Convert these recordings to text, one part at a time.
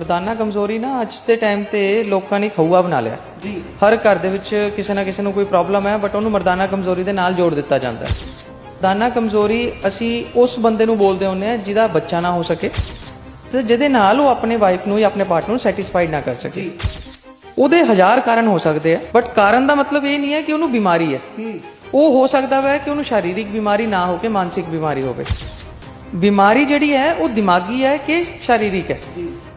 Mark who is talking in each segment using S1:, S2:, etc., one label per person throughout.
S1: ਮਰਦਾਨਾ ਕਮਜ਼ੋਰੀ ਨਾ ਅੱਜ ਦੇ ਟਾਈਮ ਤੇ ਲੋਕਾਂ ਨੇ ਖਊਆ ਬਣਾ ਲਿਆ।
S2: ਜੀ।
S1: ਹਰ ਘਰ ਦੇ ਵਿੱਚ ਕਿਸੇ ਨਾ ਕਿਸੇ ਨੂੰ ਕੋਈ ਪ੍ਰੋਬਲਮ ਹੈ ਬਟ ਉਹਨੂੰ ਮਰਦਾਨਾ ਕਮਜ਼ੋਰੀ ਦੇ ਨਾਲ ਜੋੜ ਦਿੱਤਾ ਜਾਂਦਾ ਹੈ। ਮਰਦਾਨਾ ਕਮਜ਼ੋਰੀ ਅਸੀਂ ਉਸ ਬੰਦੇ ਨੂੰ ਬੋਲਦੇ ਹੁੰਦੇ ਆ ਜਿਹਦਾ ਬੱਚਾ ਨਾ ਹੋ ਸਕੇ ਤੇ ਜਿਹਦੇ ਨਾਲ ਉਹ ਆਪਣੇ ਵਾਈਫ ਨੂੰ ਜਾਂ ਆਪਣੇ ਪਾਰਟਨਰ ਨੂੰ ਸੈਟੀਸਫਾਈਡ ਨਾ ਕਰ ਸਕੇ। ਉਹਦੇ ਹਜ਼ਾਰ ਕਾਰਨ ਹੋ ਸਕਦੇ ਆ ਬਟ ਕਾਰਨ ਦਾ ਮਤਲਬ ਇਹ ਨਹੀਂ ਹੈ ਕਿ ਉਹਨੂੰ ਬਿਮਾਰੀ ਹੈ। ਉਹ ਹੋ ਸਕਦਾ ਹੈ ਕਿ ਉਹਨੂੰ ਸ਼ਾਰੀਰਿਕ ਬਿਮਾਰੀ ਨਾ ਹੋ ਕੇ ਮਾਨਸਿਕ ਬਿਮਾਰੀ ਹੋਵੇ। ਬਿਮਾਰੀ ਜਿਹੜੀ ਹੈ ਉਹ ਦਿਮਾਗੀ ਹੈ ਕਿ ਸ਼ਾਰੀਰਿਕ ਹੈ?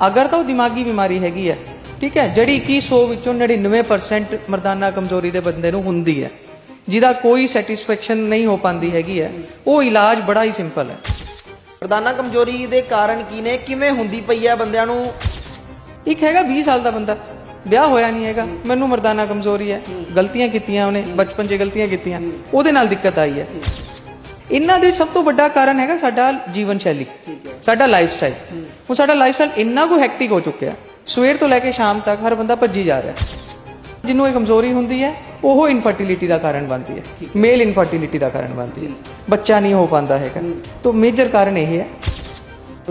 S1: ਅਗਰ ਤਾਂ ਉਹ ਦਿਮਾਗੀ ਬਿਮਾਰੀ ਹੈਗੀ ਹੈ, ਠੀਕ ਹੈ, ਜਿਹੜੀ ਕਿ 100 ਵਿੱਚੋਂ 99% ਮਰਦਾਨਾ ਕਮਜ਼ੋਰੀ ਦੇ ਬੰਦੇ ਨੂੰ ਹੁੰਦੀ ਹੈ, ਜਿਹਦਾ ਕੋਈ ਸੈਟੀਸਫੈਕਸ਼ਨ ਨਹੀਂ ਹੋ ਪਾਉਂਦੀ ਹੈਗੀ ਹੈ, ਉਹ ਇਲਾਜ ਬੜਾ ਹੀ ਸਿੰਪਲ ਹੈ।
S2: ਮਰਦਾਨਾ ਕਮਜ਼ੋਰੀ ਦੇ ਕਾਰਨ ਕੀ ਨੇ? ਕਿਵੇਂ ਹੁੰਦੀ ਪਈ ਹੈ ਬੰਦਿਆਂ ਨੂੰ?
S1: ਇੱਕ ਹੈਗਾ 20 ਸਾਲ ਦਾ ਬੰਦਾ, ਵਿਆਹ ਹੋਇਆ ਨਹੀਂ ਹੈਗਾ, ਮੈਨੂੰ ਮਰਦਾਨਾ ਕਮਜ਼ੋਰੀ ਹੈ, ਗਲਤੀਆਂ ਕੀਤੀਆਂ ਉਹਨੇ, ਬਚਪਨ 'ਚ ਗਲਤੀਆਂ ਕੀਤੀਆਂ, ਉਹਦੇ ਨਾਲ ਦਿੱਕਤ ਆਈ ਹੈ। ਇਹਨਾਂ ਦੇ ਸਭ ਤੋਂ ਵੱਡਾ ਕਾਰਨ ਹੈਗਾ ਸਾਡਾ ਜੀਵਨ ਸ਼ੈਲੀ ਸਾਡਾ ਲਾਈਫ ਸਟਾਈਲ ਹੁਣ ਸਾਡਾ ਲਾਈਫ ਸਟਾਈਲ ਇੰਨਾ ਕੁ ਹੈਕਟਿਕ ਹੋ ਚੁੱਕਿਆ। ਸਵੇਰ ਤੋਂ ਲੈ ਕੇ ਸ਼ਾਮ ਤੱਕ ਹਰ ਬੰਦਾ ਭੱਜੀ ਜਾ ਰਿਹਾ। ਜਿਹਨੂੰ ਇਹ ਕਮਜ਼ੋਰੀ ਹੁੰਦੀ ਹੈ ਉਹ ਇਨਫਰਟੀਲਿਟੀ ਦਾ ਕਾਰਨ ਬਣਦੀ ਹੈ। ਮੇਲ ਇਨਫਰਟੀਲਿਟੀ ਦਾ ਕਾਰਨ ਬਣਦੀ ਹੈ। ਬੱਚਾ ਨਹੀਂ ਹੋ ਪਾਉਂਦਾ ਹੈਗਾ। ਤਾਂ ਮੇਜਰ ਕਾਰਨ ਇਹ ਹੈ।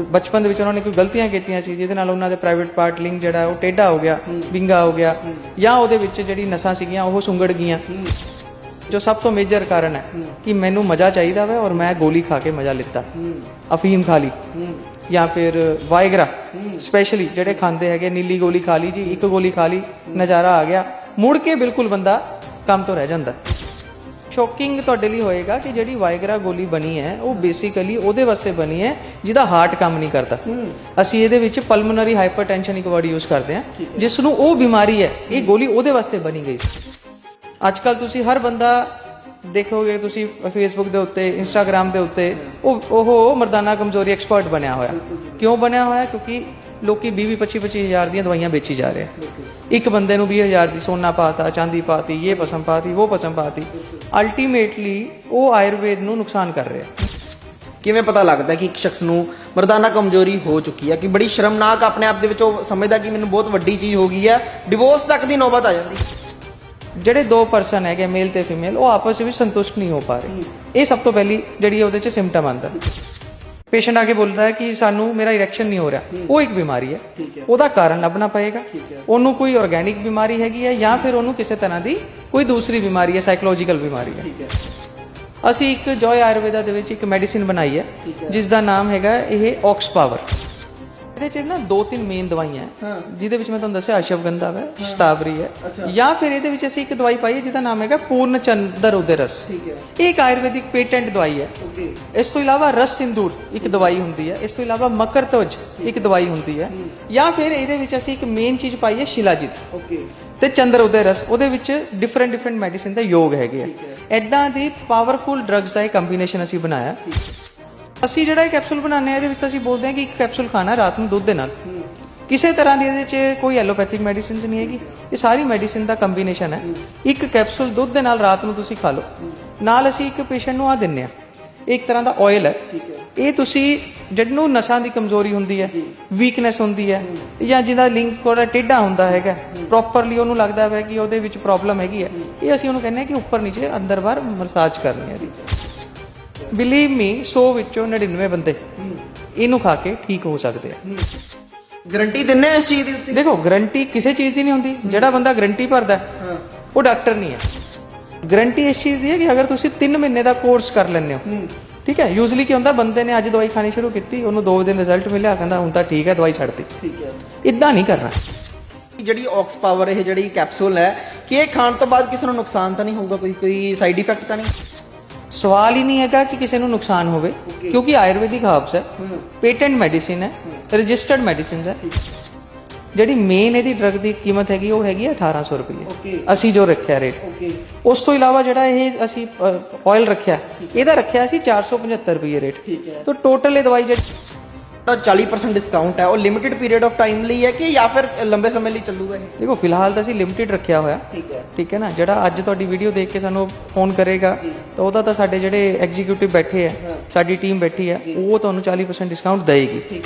S1: ਬਚਪਨ ਦੇ ਵਿੱਚ ਉਹਨਾਂ ਨੇ ਕੋਈ ਗਲਤੀਆਂ ਕੀਤੀਆਂ ਸੀ ਜਿਹਦੇ ਨਾਲ ਉਹਨਾਂ ਦੇ ਪ੍ਰਾਈਵੇਟ ਪਾਰਟ ਲਿੰਕ ਜਿਹੜਾ ਉਹ ਟੇਢਾ ਹੋ ਗਿਆ ਵਿੰਗਾ ਹੋ ਗਿਆ ਜਾਂ ਉਹਦੇ ਵਿੱਚ ਜਿਹੜੀ ਨਸਾਂ ਸੀਗੀਆਂ ਉਹ ਸੁੰਗੜ ਗਈਆਂ। ਜੋ ਸਭ ਤੋਂ ਮੇਜਰ ਕਾਰਨ ਹੈ ਕਿ ਮੈਨੂੰ ਮਜ਼ਾ ਚਾਹੀਦਾ ਵਾ ਔਰ ਮੈਂ ਗੋਲੀ ਖਾ ਕੇ ਮਜ਼ਾ ਲਿੱਤਾ। ਅਫੀਮ ਖਾ ਲਈ। ਜਾਂ ਫਿਰ ਵਾਇਗਰਾ ਸਪੈਸ਼ਲੀ ਜਿਹੜੇ ਖਾਂਦੇ ਹੈਗੇ ਨੀਲੀ ਗੋਲੀ ਖਾ ਲਈ ਜੀ ਇੱਕ ਗੋਲੀ ਖਾ ਲਈ ਨਜ਼ਾਰਾ ਆ ਗਿਆ। ਮੁੜ ਕੇ ਬਿਲਕੁਲ ਬੰਦਾ ਕੰਮ ਤੋਂ ਰਹਿ ਜਾਂਦਾ। ਸ਼ੌਕਿੰਗ ਤੁਹਾਡੇ ਲਈ ਹੋਏਗਾ ਕਿ ਜਿਹੜੀ ਵਾਇਗਰਾ ਗੋਲੀ ਬਣੀ ਹੈ ਉਹ ਬੇਸਿਕਲੀ ਉਹਦੇ ਵਾਸਤੇ ਬਣੀ ਹੈ ਜਿਹਦਾ ਹਾਰਟ ਕੰਮ ਨਹੀਂ ਕਰਦਾ। ਅਸੀਂ ਇਹਦੇ ਵਿੱਚ ਪਲਮੋਨਰੀ ਹਾਈਪਰਟੈਂਸ਼ਨ ਇੱਕ ਵਰਡ ਯੂਜ਼ ਕਰਦੇ ਹਾਂ ਜਿਸ ਨੂੰ ਉਹ ਬਿਮਾਰੀ ਹੈ ਇਹ ਗੋਲੀ ਉਹਦੇ ਵਾਸਤੇ ਬਣੀ ਗਈ ਸੀ। ਅੱਜ ਕੱਲ ਤੁਸੀਂ ਹਰ ਬੰਦਾ ਦੇਖੋਗੇ, ਤੁਸੀਂ ਫੇਸਬੁੱਕ ਦੇ ਉੱਤੇ ਇੰਸਟਾਗ੍ਰam ਦੇ ਉੱਤੇ, ਉਹ ਉਹ ਮਰਦਾਨਾ ਕਮਜ਼ੋਰੀ ਐਕਸਪਰਟ ਬਣਿਆ ਹੋਇਆ। ਕਿਉਂ ਬਣਿਆ ਹੋਇਆ? ਕਿਉਂਕਿ ਲੋਕੀ 20 20 25 25 ਹਜ਼ਾਰ ਦੀਆਂ ਦਵਾਈਆਂ ਵੇਚੀ ਜਾ ਰਹੇ ਇੱਕ ਬੰਦੇ ਨੂੰ 20 ਹਜ਼ਾਰ ਦੀ ਸੋਨਾ ਪਾਤਾ, ਚਾਂਦੀ ਪਾਤੀ ਇਹ ਪਸਮ ਪਾਤੀ ਉਹ ਪਸਮ ਪਾਤੀ। ਅਲਟੀਮੇਟਲੀ ਉਹ ਆਯੁਰਵੇਦ ਨੂੰ ਨੁਕਸਾਨ ਕਰ ਰਿਹਾ।
S2: ਕਿਵੇਂ ਪਤਾ ਲੱਗਦਾ ਕਿ ਇੱਕ ਸ਼ਖਸ ਨੂੰ ਮਰਦਾਨਾ ਕਮਜ਼ੋਰੀ ਹੋ ਚੁੱਕੀ ਹੈ ਕਿ ਬੜੀ ਸ਼ਰਮਨਾਕ ਆਪਣੇ ਆਪ ਦੇ ਵਿੱਚ ਉਹ ਸਮਝਦਾ ਕਿ ਮੈਨੂੰ ਬਹੁਤ ਵੱਡੀ ਚੀਜ਼ ਹੋ ਗਈ ਹੈ ਡਿਵੋਰਸ ਤੱਕ ਦੀ ਨੌਬਤ ਆ ਜਾਂਦੀ।
S1: ਜਿਹੜੇ ਦੋ ਪਰਸਨ ਹੈਗੇ ਮੇਲ ਤੇ ਫੀਮੇਲ ਉਹ ਆਪਸ ਵਿੱਚ ਸੰਤੁਸ਼ਟ ਨਹੀਂ ਹੋ ਪਾ ਰਹੇ। ਇਹ ਸਭ ਤੋਂ ਪਹਿਲੀ ਜਿਹੜੀ ਉਹਦੇ ਚ ਸਿੰਪਟਮ ਆਂਦਾ ਪੇਸ਼ੈਂਟ ਆ ਕੇ ਬੋਲਦਾ ਹੈ ਕਿ ਸਾਨੂੰ ਮੇਰਾ ਇਰੈਕਸ਼ਨ ਨਹੀਂ ਹੋ ਰਿਹਾ। ਉਹ ਇੱਕ ਬਿਮਾਰੀ ਹੈ। ਉਹਦਾ ਕਾਰਨ ਲੱਭਣਾ ਪਏਗਾ। ਉਹਨੂੰ ਕੋਈ ਆਰਗੈਨਿਕ ਬਿਮਾਰੀ ਹੈਗੀ ਹੈ ਜਾਂ ਫਿਰ ਉਹਨੂੰ ਕਿਸੇ ਤਰ੍ਹਾਂ ਦੀ ਕੋਈ ਦੂਸਰੀ ਬਿਮਾਰੀ ਹੈ ਸਾਈਕੋਲੋਜੀਕਲ ਬਿਮਾਰੀ ਹੈ। ਅਸੀਂ ਇੱਕ ਜੋਏ ਆਯੁਰਵੇਦਾ ਦੇ ਵਿੱਚ ਇੱਕ ਮੈਡੀਸਿਨ ਬਣਾਈ ਹੈ ਜਿਸ ਦਾ ਨਾਮ ਹੈਗਾ ਇਹ ਆਕਸ ਪਾਵਰ ਇਹਦੇ ਚ ਨਾ ਦੋ ਤਿੰਨ ਮੇਨ ਦਵਾਈਆਂ ਹੈ ਜਿਹਦੇ ਵਿੱਚ ਮੈਂ ਤੁਹਾਨੂੰ ਦੱਸਿਆ ਅਸ਼ਵਗੰਧਾ ਹੈ ਸ਼ਤਾਵਰੀ ਹੈ। ਜਾਂ ਫਿਰ ਇਹਦੇ ਵਿੱਚ ਅਸੀਂ ਇੱਕ ਦਵਾਈ ਪਾਈ ਹੈ ਜਿਹਦਾ ਨਾਮ ਹੈਗਾ ਪੂਰਨ ਚੰਦਰ ਉਦੇ ਰਸ ਇਹ ਇੱਕ ਆਯੁਰਵੈਦਿਕ ਪੇਟੈਂਟ ਦਵਾਈ ਹੈ। ਇਸ ਤੋਂ ਇਲਾਵਾ ਰਸ ਸਿੰਦੂਰ ਇੱਕ ਦਵਾਈ ਹੁੰਦੀ ਹੈ। ਇਸ ਤੋਂ ਇਲਾਵਾ ਮਕਰਤਵਜ ਇੱਕ ਦਵਾਈ ਹੁੰਦੀ ਹੈ। ਜਾਂ ਫਿਰ ਇਹਦੇ ਵਿੱਚ ਅਸੀਂ ਇੱਕ ਮੇਨ ਚੀਜ਼ ਪਾਈ ਹੈ ਸ਼ਿਲਾਜੀਤ।
S2: ਓਕੇ।
S1: ਤੇ ਚੰਦਰ ਉਦੇ ਰਸ ਉਹਦੇ ਵਿੱਚ ਡਿਫਰੈਂਟ ਡਿਫਰੈਂਟ ਮੈਡੀਸਿਨ ਦਾ ਯੋਗ ਹੈਗੇ ਆ। ਐਦਾਂ ਦੀ ਪਾਵਰਫੁਲ ਡਰੱਗਸ ਦਾ ਇਹ ਕੰਬੀਨੇਸ਼ਨ ਅਸੀਂ ਬਣਾਇਆ। ਅਸੀਂ ਜਿਹੜਾ ਇਹ ਕੈਪਸੂਲ ਬਣਾਉਂਦੇ ਆ ਇਹਦੇ ਵਿੱਚ ਅਸੀਂ ਬੋਲਦੇ ਹਾਂ ਕਿ ਇੱਕ ਕੈਪਸੂਲ ਖਾਣਾ ਰਾਤ ਨੂੰ ਦੁੱਧ ਦੇ ਨਾਲ। ਕਿਸੇ ਤਰ੍ਹਾਂ ਦੀ ਇਹਦੇ 'ਚ ਕੋਈ ਐਲੋਪੈਥਿਕ ਮੈਡੀਸਿਨਸ ਨਹੀਂ ਹੈਗੀ। ਇਹ ਸਾਰੀ ਮੈਡੀਸਿਨ ਦਾ ਕੰਬੀਨੇਸ਼ਨ ਹੈ। ਇੱਕ ਕੈਪਸੂਲ ਦੁੱਧ ਦੇ ਨਾਲ ਰਾਤ ਨੂੰ ਤੁਸੀਂ ਖਾ ਲਓ। ਨਾਲ ਅਸੀਂ ਇੱਕ ਪੇਸ਼ੈਂਟ ਨੂੰ ਆ ਦਿੰਨੇ ਆ ਇੱਕ ਤਰ੍ਹਾਂ ਦਾ ਆਇਲ ਹੈ। ਇਹ ਤੁਸੀਂ ਜਿਹਨੂੰ ਨਸਾਂ ਦੀ ਕਮਜ਼ੋਰੀ ਹੁੰਦੀ ਹੈ ਵੀਕਨੈਸ ਹੁੰਦੀ ਹੈ ਜਾਂ ਜਿਹਦਾ ਲਿੰਕ ਥੋੜਾ ਟੇਢਾ ਹੁੰਦਾ ਹੈਗਾ ਪ੍ਰੋਪਰਲੀ ਉਹਨੂੰ ਲੱਗਦਾ ਹੈ ਕਿ ਉਹਦੇ ਵਿੱਚ ਪ੍ਰੋਬਲਮ ਹੈਗੀ ਹੈ। ਇਹ ਅਸੀਂ ਉਹਨੂੰ ਕਹਿੰਦੇ ਹਾਂ ਕਿ ਉੱਪਰ ਨੀਚੇ ਅੰਦਰ ਬਾਹਰ ਮਸਾਜ ਕਰਨੀ ਹੈ ਜੀ ਬਿਲੀਵ ਮੀ 100 ਵਿੱਚੋਂ 99 ਬੰਦੇ ਇਹਨੂੰ ਖਾ ਕੇ ਠੀਕ ਹੋ ਸਕਦੇ ਆ।
S2: ਗਾਰੰਟੀ ਦਿੰਨੇ ਹੋ ਇਸ ਚੀਜ਼ ਦੀ ਉੱਤੇ?
S1: ਦੇਖੋ ਗਰੰਟੀ ਕਿਸੇ ਚੀਜ਼ ਦੀ ਨਹੀਂ ਹੁੰਦੀ। ਜਿਹੜਾ ਬੰਦਾ ਗਰੰਟੀ ਭਰਦਾ ਉਹ ਡਾਕਟਰ ਨਹੀਂ ਹੈ ਗਰੰਟੀ ਇਸ ਚੀਜ਼ ਦੀ ਹੈ ਕਿ ਅਗਰ ਤੁਸੀਂ 3 ਮਹੀਨੇ ਦਾ ਕੋਰਸ ਕਰ ਲੈਂਦੇ ਹੋ ਠੀਕ ਹੈ ਯੂਜ਼ਲੀ ਕੀ ਹੁੰਦਾ ਬੰਦੇ ਨੇ ਅੱਜ ਦਵਾਈ ਖਾਣੀ ਸ਼ੁਰੂ ਕੀਤੀ ਉਹਨੂੰ 2 ਦਿਨ ਰਿਜ਼ਲਟ ਮਿਲਿਆ ਕਹਿੰਦਾ ਹੁਣ ਤਾਂ ਠੀਕ ਹੈ ਦਵਾਈ ਛੱਡਤੀ
S2: ਠੀਕ ਹੈ।
S1: ਇਦਾਂ ਨਹੀਂ ਕਰਨਾ।
S2: ਜਿਹੜੀ ਆਕਸ ਪਾਵਰ ਇਹ ਜਿਹੜੀ ਕੈਪਸੂਲ ਹੈ ਕਿ ਇਹ ਖਾਣ ਤੋਂ ਬਾਅਦ ਕਿਸੇ ਨੂੰ ਨੁਕਸਾਨ ਤਾਂ ਨਹੀਂ ਹੋਊਗਾ ਕੋਈ ਕੋਈ ਸਾਈਡ ਇਫੈਕਟ ਤਾਂ ਨਹੀਂ?
S1: ਸਵਾਲ ਹੀ ਨਹੀਂ ਹੈਗਾ ਕਿ ਕਿਸੇ ਨੂੰ ਨੁਕਸਾਨ ਹੋਵੇ ਕਿਉਂਕਿ ਆਯੁਰਵੈਦਿਕ ਹਰਬਸ ਹੈ ਪੇਟੈਂਟ ਮੈਡੀਸਿਨ ਹੈ ਰਜਿਸਟਰਡ ਮੈਡੀਸਿਨਸ ਹੈ। ਜਿਹੜੀ ਮੇਨ ਇਹਦੀ ਡਰਗ ਦੀ ਕੀਮਤ ਹੈਗੀ ਉਹ ਹੈਗੀ ਹੈ 1800 ਰੁਪਏ ਅਸੀਂ ਜੋ ਰੱਖਿਆ ਰੇਟ ਉਸ ਤੋਂ ਇਲਾਵਾ ਜਿਹੜਾ ਇਹ ਅਸੀਂ ਆਇਲ ਰੱਖਿਆ ਇਹਦਾ ਰੱਖਿਆ ਸੀ 475 ਰੁਪਏ ਰੇਟ। ਤਾਂ ਟੋਟਲ ਇਹ ਦਵਾਈ ਜਿਹੜੀ
S2: ਤਾਂ 40% ਡਿਸਕਾਊਂਟ ਹੈ। ਉਹ ਲਿਮਿਟਿਡ ਪੀਰੀਅਡ ਆਫ ਟਾਈਮ ਲਈ ਹੈ ਕਿ ਜਾਂ ਫਿਰ ਲੰਬੇ ਸਮੇਂ ਲਈ ਚੱਲੂਗਾ ਇਹ?
S1: ਦੇਖੋ ਫਿਲਹਾਲ ਤਾਂ ਅਸੀਂ ਲਿਮਟਿਡ ਰੱਖਿਆ ਹੋਇਆ।
S2: ਠੀਕ ਹੈ।
S1: ਠੀਕ ਹੈ ਨਾ? ਜਿਹੜਾ ਅੱਜ ਤੁਹਾਡੀ ਵੀਡੀਓ ਦੇਖ ਕੇ ਸਾਨੂੰ ਫੋਨ ਕਰੇਗਾ ਤਾਂ ਉਹਦਾ ਤਾਂ ਸਾਡੇ ਜਿਹੜੇ ਐਗਜ਼ੀਕਿਊਟਿਵ ਬੈਠੇ ਆ ਸਾਡੀ ਟੀਮ ਬੈਠੀ ਹੈ ਉਹ ਤੁਹਾਨੂੰ 40% ਡਿਸਕਾਊਂਟ ਦੇਏਗੀ।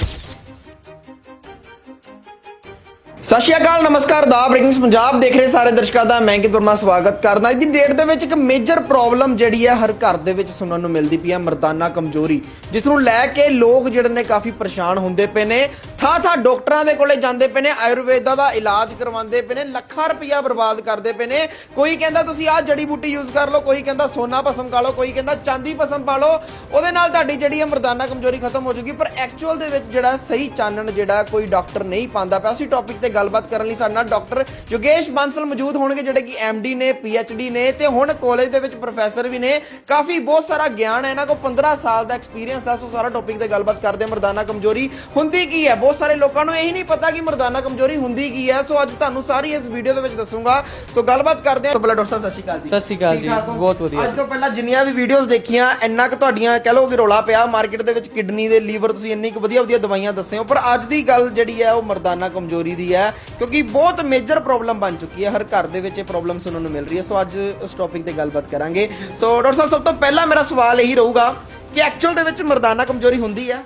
S2: ਸਤਿ ਸ਼੍ਰੀ ਅਕਾਲ, ਨਮਸਕਾਰ, ਦਾ ਬ੍ਰੇਕਿੰਗਸ ਪੰਜਾਬ ਦੇਖ ਰਹੇ ਸਾਰੇ ਦਰਸ਼ਕਾਂ ਦਾ, ਮੈਂ ਕਿ ਤੁਰਮਾ ਸਵਾਗਤ ਕਰਦਾ। ਅੱਜ ਦੀ ਡੇਟ ਦੇ ਵਿੱਚ ਇੱਕ ਮੇਜਰ ਪ੍ਰੋਬਲਮ ਜਿਹੜੀ ਹੈ ਹਰ ਘਰ ਦੇ ਵਿੱਚ ਸੁਣਨ ਨੂੰ ਮਿਲਦੀ ਪਈ ਹੈ, ਮਰਦਾਨਾ ਕਮਜ਼ੋਰੀ, ਜਿਸ ਨੂੰ ਲੈ ਕੇ ਲੋਕ ਜਿਹੜੇ ਨੇ ਕਾਫੀ ਪਰੇਸ਼ਾਨ ਹੁੰਦੇ ਪਏ ਨੇ। ਥਾਂ ਥਾਂ ਡਾਕਟਰਾਂ ਦੇ ਕੋਲੇ ਜਾਂਦੇ ਪਏ ਨੇ, ਆਯੁਰਵੇਦਾ ਦਾ ਇਲਾਜ ਕਰਵਾਉਂਦੇ ਪਏ ਨੇ, ਲੱਖਾਂ ਰੁਪਇਆ ਬਰਬਾਦ ਕਰਦੇ ਪਏ ਨੇ। ਕੋਈ ਕਹਿੰਦਾ ਤੁਸੀਂ ਆਹ ਜੜੀ ਬੂਟੀ ਯੂਜ਼ ਕਰ ਲਓ, ਕੋਈ ਕਹਿੰਦਾ ਸੋਨਾ ਭਸਮ ਖਾ ਲਓ, ਕੋਈ ਕਹਿੰਦਾ ਚਾਂਦੀ ਭਸਮ ਪਾ ਲਓ, ਉਹਦੇ ਨਾਲ ਤੁਹਾਡੀ ਜਿਹੜੀ ਹੈ ਮਰਦਾਨਾ ਕਮਜ਼ੋਰੀ ਖਤਮ ਹੋ ਜੂਗੀ। ਪਰ ਐਕਚੁਅਲ ਦੇ ਵਿੱਚ ਜਿਹੜਾ ਸਹੀ ਚਾਨਣ ਜਿਹੜਾ, ਕੋਈ ਡਾਕਟਰ ਨਹੀਂ ਪਾਉਂਦਾ ਪਿਆ। ਉਸੇ ਟੌਪਿਕ ਤੇ ਗੱਲਬਾਤ ਕਰਨ ਲਈ ਸਾਡੇ ਨਾਲ ਡਾਕਟਰ ਯੋਗੇਸ਼ ਬਾਂਸਲ ਮੌਜੂਦ ਹੋਣਗੇ ਜਿਹੜੇ ਕਿ ਡੀ ਨੇ ਡੀ ਨੇ ਤੇ ਹੁਣ ਕਾਲਜ ਦੇ ਵਿੱਚ ਪ੍ਰੋਫੈਸਰ ਵੀ ਨੇ। ਕਾਫੀ ਬਹੁਤ ਸਾਰਾ ਗਿਆਨ ਹੈ ਇਹਨਾਂ ਕੋਲ 15 ਸਾਲ ਦਾ ਐਕਸਪੀਰੀਅੰਸ ਹੈ ਸੋ ਸਾਰਾ ਟੌਪਿਕ ਤੇ ਗੱਲਬਾਤ ਕਰਦੇ ਮਰਦਾਨਾ ਕਮਜ਼ੋਰੀ ਹੁੰਦੀ ਕੀ ਹੈ? ਬਹੁਤ ਸਾਰੇ ਲੋਕਾਂ ਨੂੰ ਇਹੀ ਨਹੀਂ ਪਤਾ ਕਿ ਮਰਦਾਨਾ ਕਮਜ਼ੋਰੀ ਹੁੰਦੀ ਕੀ ਹੈ ਸੋ ਅੱਜ ਤੁਹਾਨੂੰ ਸਾਰੀ ਇਸ ਵੀਡੀਓ ਦੇ ਵਿੱਚ ਦੱਸੂਗਾ। ਸੋ ਗੱਲਬਾਤ ਕਰਦੇ ਹਾਂ। ਸੋ ਪਹਿਲਾਂ ਡਾਕਟਰ ਸਾਹਿਬ ਸਤਿ ਸ਼੍ਰੀ ਅਕਾਲ ਜੀ।
S1: ਸਤਿ ਸ਼੍ਰੀ ਅਕਾਲ ਜੀ? ਬਹੁਤ ਵਧੀਆ।
S2: ਅੱਜ ਤੋਂ ਪਹਿਲਾਂ ਜਿੰਨੀਆਂ ਵੀ ਵੀਡੀਓਜ਼ ਦੇਖੀਆਂ ਇੰਨਾ ਕੁ ਤੁਹਾਡੀਆਂ ਕਹਿ ਲਓ ਕਿ ਰੋਲਾ ਪਿਆ। ਮਾਰਕੀਟ ਦੇ ਵਿੱਚ ਕਿਡਨੀ ਦੇ ਲੀਵਰ ਤੁਸੀਂ ਇੰਨੀ ਕੁ ਵਧੀਆ ਵਧੀਆ ਦਵਾਈਆਂ ਦੱਸੇ ਹੋ। ਪਰ ਅੱਜ ਦੀ ਗੱਲ ਜਿਹੜੀ ਹੈ ਉਹ ਮਰਦਾਨਾ ਕਮਜ਼ੋਰੀ ਦੀ ਹੈ। ਕਿਉਂਕਿ ਬਹੁਤ ਮੇਜਰ ਪ੍ਰੋਬਲਮ ਬਣ ਚੁੱਕੀ ਹੈ। ਹਰ ਘਰ ਦੇ ਵਿੱਚ ਇਹ ਪ੍ਰੋਬਲਮ ਸੁਣਨ ਨੂੰ ਮਿਲ ਰਹੀ ਹੈ। ਸੋ ਅੱਜ ਉਸ ਟੌਪਿਕ ਤੇ ਗੱਲਬਾਤ ਕਰਾਂਗੇ। ਸੋ ਡਾਕਟਰ ਸਾਹਿਬ, ਸਭ ਤੋਂ ਪਹਿਲਾਂ ਮੇਰਾ ਸਵਾਲ ਇਹੀ ਰਹੂਗਾ ਕਿ ਐਕਚੁਅਲ ਦੇ ਵਿੱਚ ਮਰਦਾਨਾ ਕਮਜ਼ੋਰੀ ਹੁੰਦੀ ਹੈ?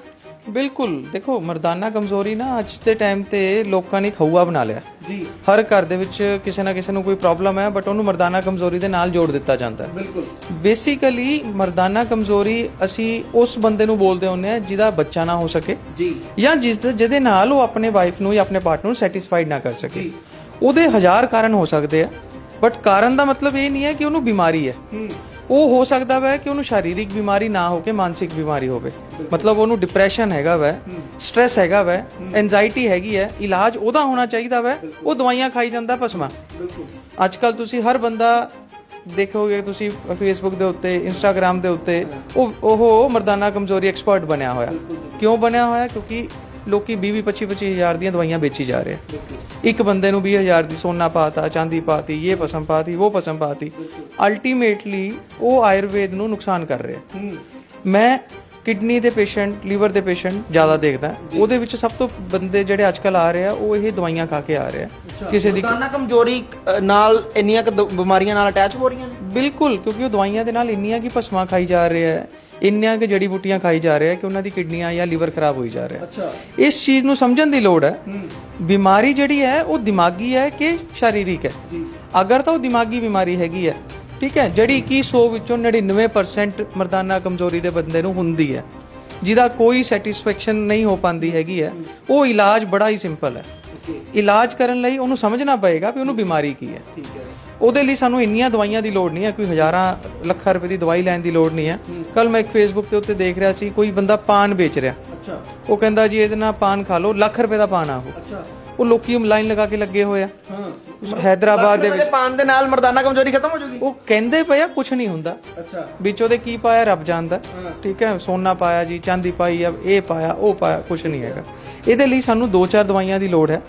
S1: ਬਿਲਕੁਲ। ਦੇਖੋ ਮਰਦਾਨਾ ਕਮਜ਼ੋਰੀ ਨਾ ਅੱਜ ਦੇ ਟਾਈਮ ਤੇ ਲੋਕਾਂ ਨੇ ਖਊਆ ਬਣਾ ਲਿਆ।
S2: ਜੀ।
S1: ਹਰ ਘਰ ਦੇ ਵਿੱਚ ਕਿਸੇ ਨਾ ਕਿਸੇ ਨੂੰ ਕੋਈ ਪ੍ਰੋਬਲਮ ਹੈ ਬਟ ਉਹਨੂੰ ਮਰਦਾਨਾ ਕਮਜ਼ੋਰੀ ਦੇ ਨਾਲ ਜੋੜ ਦਿੱਤਾ ਜਾਂਦਾ ਹੈ।
S2: ਬਿਲਕੁਲ।
S1: ਬੇਸਿਕਲੀ ਮਰਦਾਨਾ ਕਮਜ਼ੋਰੀ ਅਸੀਂ ਉਸ ਬੰਦੇ ਨੂੰ ਬੋਲਦੇ ਹੁੰਦੇ ਆ ਜਿਹਦਾ ਬੱਚਾ ਨਾ ਹੋ ਸਕੇ
S2: ਜੀ।
S1: ਜਾਂ ਜਿਸ ਦੇ- ਜਿਹਦੇ ਨਾਲ ਉਹ ਆਪਣੇ ਵਾਈਫ ਨੂੰ ਜਾਂ ਆਪਣੇ ਪਾਰਟਨਰ ਨੂੰ ਸੈਟੀਸਫਾਈਡ ਨਾ ਕਰ ਸਕੇ। ਉਹਦੇ ਹਜ਼ਾਰ ਕਾਰਨ ਹੋ ਸਕਦੇ ਆ ਬਟ ਕਾਰਨ ਦਾ ਮਤਲਬ ਇਹ ਨਹੀਂ ਹੈ ਕਿ ਉਹਨੂੰ ਬਿਮਾਰੀ ਹੈ। ਉਹ ਹੋ ਸਕਦਾ ਵੈ ਕਿ ਉਹਨੂੰ ਸ਼ਾਰੀਰਿਕ ਬਿਮਾਰੀ ਨਾ ਹੋ ਕੇ ਮਾਨਸਿਕ ਬਿਮਾਰੀ ਹੋਵੇ। ਮਤਲਬ ਉਹਨੂੰ ਡਿਪਰੈਸ਼ਨ ਹੈਗਾ ਵੈ ਸਟ੍ਰੈਸ ਹੈਗਾ ਵੈ ਐਂਜ਼ਾਈਟੀ ਹੈਗੀ ਹੈ, ਇਲਾਜ ਉਹਦਾ ਹੋਣਾ ਚਾਹੀਦਾ ਵੈ, ਉਹ ਦਵਾਈਆਂ ਖਾਈ ਜਾਂਦਾ ਭਸਮਾ। ਅੱਜ ਕੱਲ ਤੁਸੀਂ ਹਰ ਬੰਦਾ ਦੇਖੋਗੇ, ਤੁਸੀਂ ਫੇਸਬੁੱਕ ਦੇ ਉੱਤੇ ਇੰਸਟਾਗ੍ਰam ਦੇ ਉੱਤੇ, ਉਹ ਉਹ ਮਰਦਾਨਾ ਕਮਜ਼ੋਰੀ ਐਕਸਪਰਟ ਬਣਿਆ ਹੋਇਆ। ਕਿਉਂ ਬਣਿਆ ਹੋਇਆ? ਕਿਉਂਕਿ ਲੋਕੀ 20 20 25 25 ਹਜ਼ਾਰ ਦੀਆਂ ਦਵਾਈਆਂ ਵੇਚੀ ਜਾ ਰਹੇ ਆ। ਇੱਕ ਬੰਦੇ ਨੂੰ 20 ਹਜ਼ਾਰ ਦੀ ਸੋਨਾ ਪਾਤਾ ਚਾਂਦੀ ਪਾਤੀ ਇਹ ਪਸਮ ਪਾਤੀ ਉਹ ਪਸਮ ਪਾਤੀ। ਅਲਟੀਮੇਟਲੀ ਉਹ ਆਯੁਰਵੇਦ ਨੂੰ ਨੁਕਸਾਨ ਕਰ ਰਿਹਾ। ਮੈਂ ਕਿਡਨੀ ਦੇ ਪੇਸ਼ੈਂਟ ਲੀਵਰ ਦੇ ਪੇਸ਼ੈਂਟ ਜ਼ਿਆਦਾ ਦੇਖਦਾ। ਉਹਦੇ ਵਿੱਚ ਸਭ ਤੋਂ ਬੰਦੇ ਜਿਹੜੇ ਅੱਜਕੱਲ ਆ ਰਹੇ ਆ ਉਹ ਇਹ ਦਵਾਈਆਂ ਖਾ ਕੇ ਆ ਰਹੇ ਆ। ਕਿਸੇ ਦੀ
S2: ਮਰਦਾਨਾ ਕਮਜ਼ੋਰੀ ਨਾਲ ਇੰਨੀਆਂ ਕੁ ਬਿਮਾਰੀਆਂ ਨਾਲ ਅਟੈਚ ਹੋ ਰਹੀਆਂ ਨੇ?
S1: ਬਿਲਕੁਲ ਕਿਉਂਕਿ ਉਹ ਦਵਾਈਆਂ ਦੇ ਨਾਲ ਇੰਨੀਆਂ ਕਿ ਭਸਮਾਂ ਖਾਈ ਜਾ ਰਹੇ ਹੈ ਇੰਨੀਆਂ ਕਿ ਜੜੀ ਬੂਟੀਆਂ ਖਾਈ ਜਾ ਰਹੇ ਕਿ ਉਹਨਾਂ ਦੀ ਕਿਡਨੀਆਂ ਜਾਂ ਲੀਵਰ ਖਰਾਬ ਹੋਈ ਜਾ ਰਿਹਾ।
S2: ਅੱਛਾ।
S1: ਇਸ ਚੀਜ਼ ਨੂੰ ਸਮਝਣ ਦੀ ਲੋੜ ਹੈ। ਬਿਮਾਰੀ ਜਿਹੜੀ ਹੈ ਉਹ ਦਿਮਾਗੀ ਹੈ ਕਿ ਸ਼ਾਰੀਰਿਕ ਹੈ? ਅਗਰ ਤਾਂ ਉਹ ਦਿਮਾਗੀ ਬਿਮਾਰੀ ਹੈਗੀ ਹੈ ਠੀਕ ਹੈ ਜਿਹੜੀ ਕਿ 100 ਵਿੱਚੋਂ 99% ਮਰਦਾਨਾ ਕਮਜ਼ੋਰੀ ਦੇ ਬੰਦੇ ਨੂੰ ਹੁੰਦੀ ਹੈ। ਜਿਹਦਾ ਕੋਈ ਸੈਟੀਸਫੈਕਸ਼ਨ ਨਹੀਂ ਹੋ ਪਾਉਂਦੀ ਹੈਗੀ ਹੈ ਉਹ ਇਲਾਜ ਬੜਾ ਹੀ ਸਿੰਪਲ ਹੈ। ਇਲਾਜ ਕਰਨ ਲਈ ਉਹਨੂੰ ਸਮਝਣਾ ਪਏਗਾ ਵੀ ਉਹਨੂੰ ਬਿਮਾਰੀ ਕੀ ਹੈ।
S2: ਠੀਕ ਹੈ।
S1: ਉਹਦੇ ਲਈ ਸਾਨੂੰ ਇੰਨੀਆਂ ਦਵਾਈਆਂ ਦੀ ਲੋੜ ਨਹੀਂ ਹੈ ਕੋਈ ਹਜ਼ਾਰਾਂ ਲੱਖਾਂ ਰੁਪਏ ਦੀ ਦਵਾਈ ਲੈਣ ਦੀ ਲੋੜ ਨਹੀਂ ਹੈ। ਕੱਲ ਮੈਂ ਇੱਕ ਫੇਸਬੁੱਕ ਦੇ ਉੱਤੇ ਦੇਖ ਰਿਹਾ ਸੀ ਕੋਈ ਬੰਦਾ ਪਾਨ ਵੇਚ ਰਿਹਾ।
S2: ਅੱਛਾ।
S1: ਉਹ ਕਹਿੰਦਾ ਜੀ ਇਹਦੇ ਨਾਲ ਪਾਨ ਖਾ ਲਓ ਲੱਖ ਰੁਪਏ ਦਾ ਪਾਨ ਆ ਉਹ।
S2: ਅੱਛਾ।
S1: ਉਹ ਲੋਕੀ ਲਾਈਨ ਲਗਾ ਕੇ ਲੱਗੇ ਹੋਏ ਆ।
S2: ਹਾਂ।
S1: ਹੈਦਰਾਬਾਦ ਦੇ ਵਿੱਚ
S2: ਪਾਨ ਦੇ ਨਾਲ ਮਰਦਾਨਾ ਕਮਜ਼ੋਰੀ ਖਤਮ ਹੋ ਜੂਗੀ?
S1: ਉਹ ਕਹਿੰਦੇ ਪਏ ਆ ਕੁਝ ਨਹੀਂ ਹੁੰਦਾ।
S2: ਅੱਛਾ।
S1: ਵਿੱਚ ਉਹਦੇ ਕੀ ਪਾਇਆ ਰੱਬ ਜਾਣਦਾ। ਠੀਕ ਹੈ ਸੋਨਾ ਪਾਇਆ ਜੀ ਚਾਂਦੀ ਪਾਈ ਆ ਇਹ ਪਾਇਆ ਉਹ ਪਾਇਆ ਕੁਝ ਨਹੀਂ ਹੈਗਾ। ਇਹਦੇ ਲਈ ਸਾਨੂੰ ਦੋ ਚਾਰ ਦਵਾਈਆਂ ਦੀ ਲੋੜ ਹੈ।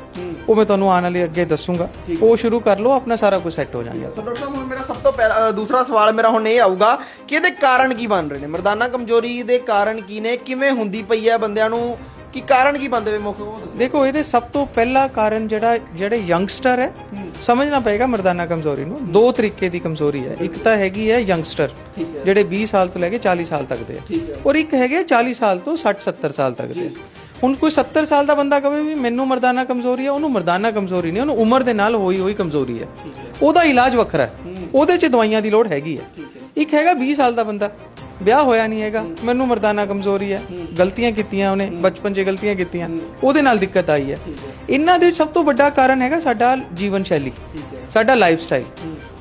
S1: ਉਹ ਮੈਂ ਤੁਹਾਨੂੰ ਆਉਣ ਵਾਲੇ ਅੱਗੇ ਦੱਸੂਗਾ। ਉਹ ਸ਼ੁਰੂ ਕਰ ਲਓ ਆਪਣਾ ਸਾਰਾ ਕੁਝ ਸੈੱਟ ਹੋ ਜਾਏਗਾ।
S2: ਸੋ ਡਾਕਟਰ ਸਾਹਿਬ ਹੁਣ ਮੇਰਾ ਸਭ ਤੋਂ ਪਹਿਲਾ ਦੂਸਰਾ ਸਵਾਲ ਮੇਰਾ ਹੁਣ ਇਹ ਆਊਗਾ ਕਿ ਇਹਦੇ ਕਾਰਨ ਕੀ ਬਣ ਰਹੇ ਨੇ? ਮਰਦਾਨਾ ਕਮਜ਼ੋਰੀ ਦੇ ਕਾਰਨ ਕੀ ਨੇ? ਕਿਵੇਂ ਹੁੰਦੀ ਪਈ ਹੈ ਬੰਦਿਆਂ ਨੂੰ? ਕੀ ਕਾਰਨ ਕੀ ਬੰਦੇ ਵੇ ਮੁੱਖ? ਉਹ ਦੱਸੋ।
S1: ਦੇਖੋ ਇਹਦੇ ਸਭ ਤੋਂ ਪਹਿਲਾ ਕਾਰਨ ਜਿਹੜਾ ਜਿਹੜੇ ਯੰਗਸਟਰ ਹੈ ਸਮਝਣਾ ਪਏਗਾ ਮਰਦਾਨਾ ਕਮਜ਼ੋਰੀ ਨੂੰ। ਦੋ ਤਰੀਕੇ ਦੀ ਕਮਜ਼ੋਰੀ ਹੈ। ਇੱਕ ਤਾਂ ਹੈਗੀ ਹੈ ਯੰਗਸਟਰ ਜਿਹੜੇ 20 ਸਾਲ ਤੋਂ ਲੈ ਕੇ 40 ਸਾਲ ਤੱਕ ਦੇ ਔਰ ਇੱਕ ਹੈਗੇ 40 ਸਾਲ ਤੋਂ 60 70 ਸਾਲ ਤੱਕ ਦੇ। ਹੁਣ ਕੋਈ 70 ਸਾਲ ਦਾ ਬੰਦਾ ਕਹੇ ਵੀ ਮੈਨੂੰ ਮਰਦਾਨਾ ਕਮਜ਼ੋਰੀ ਹੈ ਉਹਨੂੰ ਮਰਦਾਨਾ ਕਮਜ਼ੋਰੀ ਨਹੀਂ ਉਹਨੂੰ ਉਮਰ ਦੇ ਨਾਲ ਹੋਈ ਹੋਈ ਕਮਜ਼ੋਰੀ ਹੈ। ਉਹਦਾ ਇਲਾਜ ਵੱਖਰਾ ਹੈ। ਉਹਦੇ 'ਚ ਦਵਾਈਆਂ ਦੀ ਲੋੜ ਹੈਗੀ ਹੈ। ਇੱਕ ਹੈਗਾ 20 ਸਾਲ ਦਾ ਬੰਦਾ। ਵਿਆਹ ਹੋਇਆ ਨਹੀਂ ਹੈਗਾ ਮੈਨੂੰ ਮਰਦਾਨਾ ਕਮਜ਼ੋਰੀ ਹੈ। ਗਲਤੀਆਂ ਕੀਤੀਆਂ ਉਹਨੇ ਬਚਪਨ 'ਚ ਗਲਤੀਆਂ ਕੀਤੀਆਂ। ਉਹਦੇ ਨਾਲ ਦਿੱਕਤ ਆਈ ਹੈ। ਇਹਨਾਂ ਦੇ ਸਭ ਤੋਂ ਵੱਡਾ ਕਾਰਨ ਹੈਗਾ ਸਾਡਾ ਜੀਵਨ ਸ਼ੈਲੀ। ਸਾਡਾ ਲਾਈਫ ਸਟਾਈਲ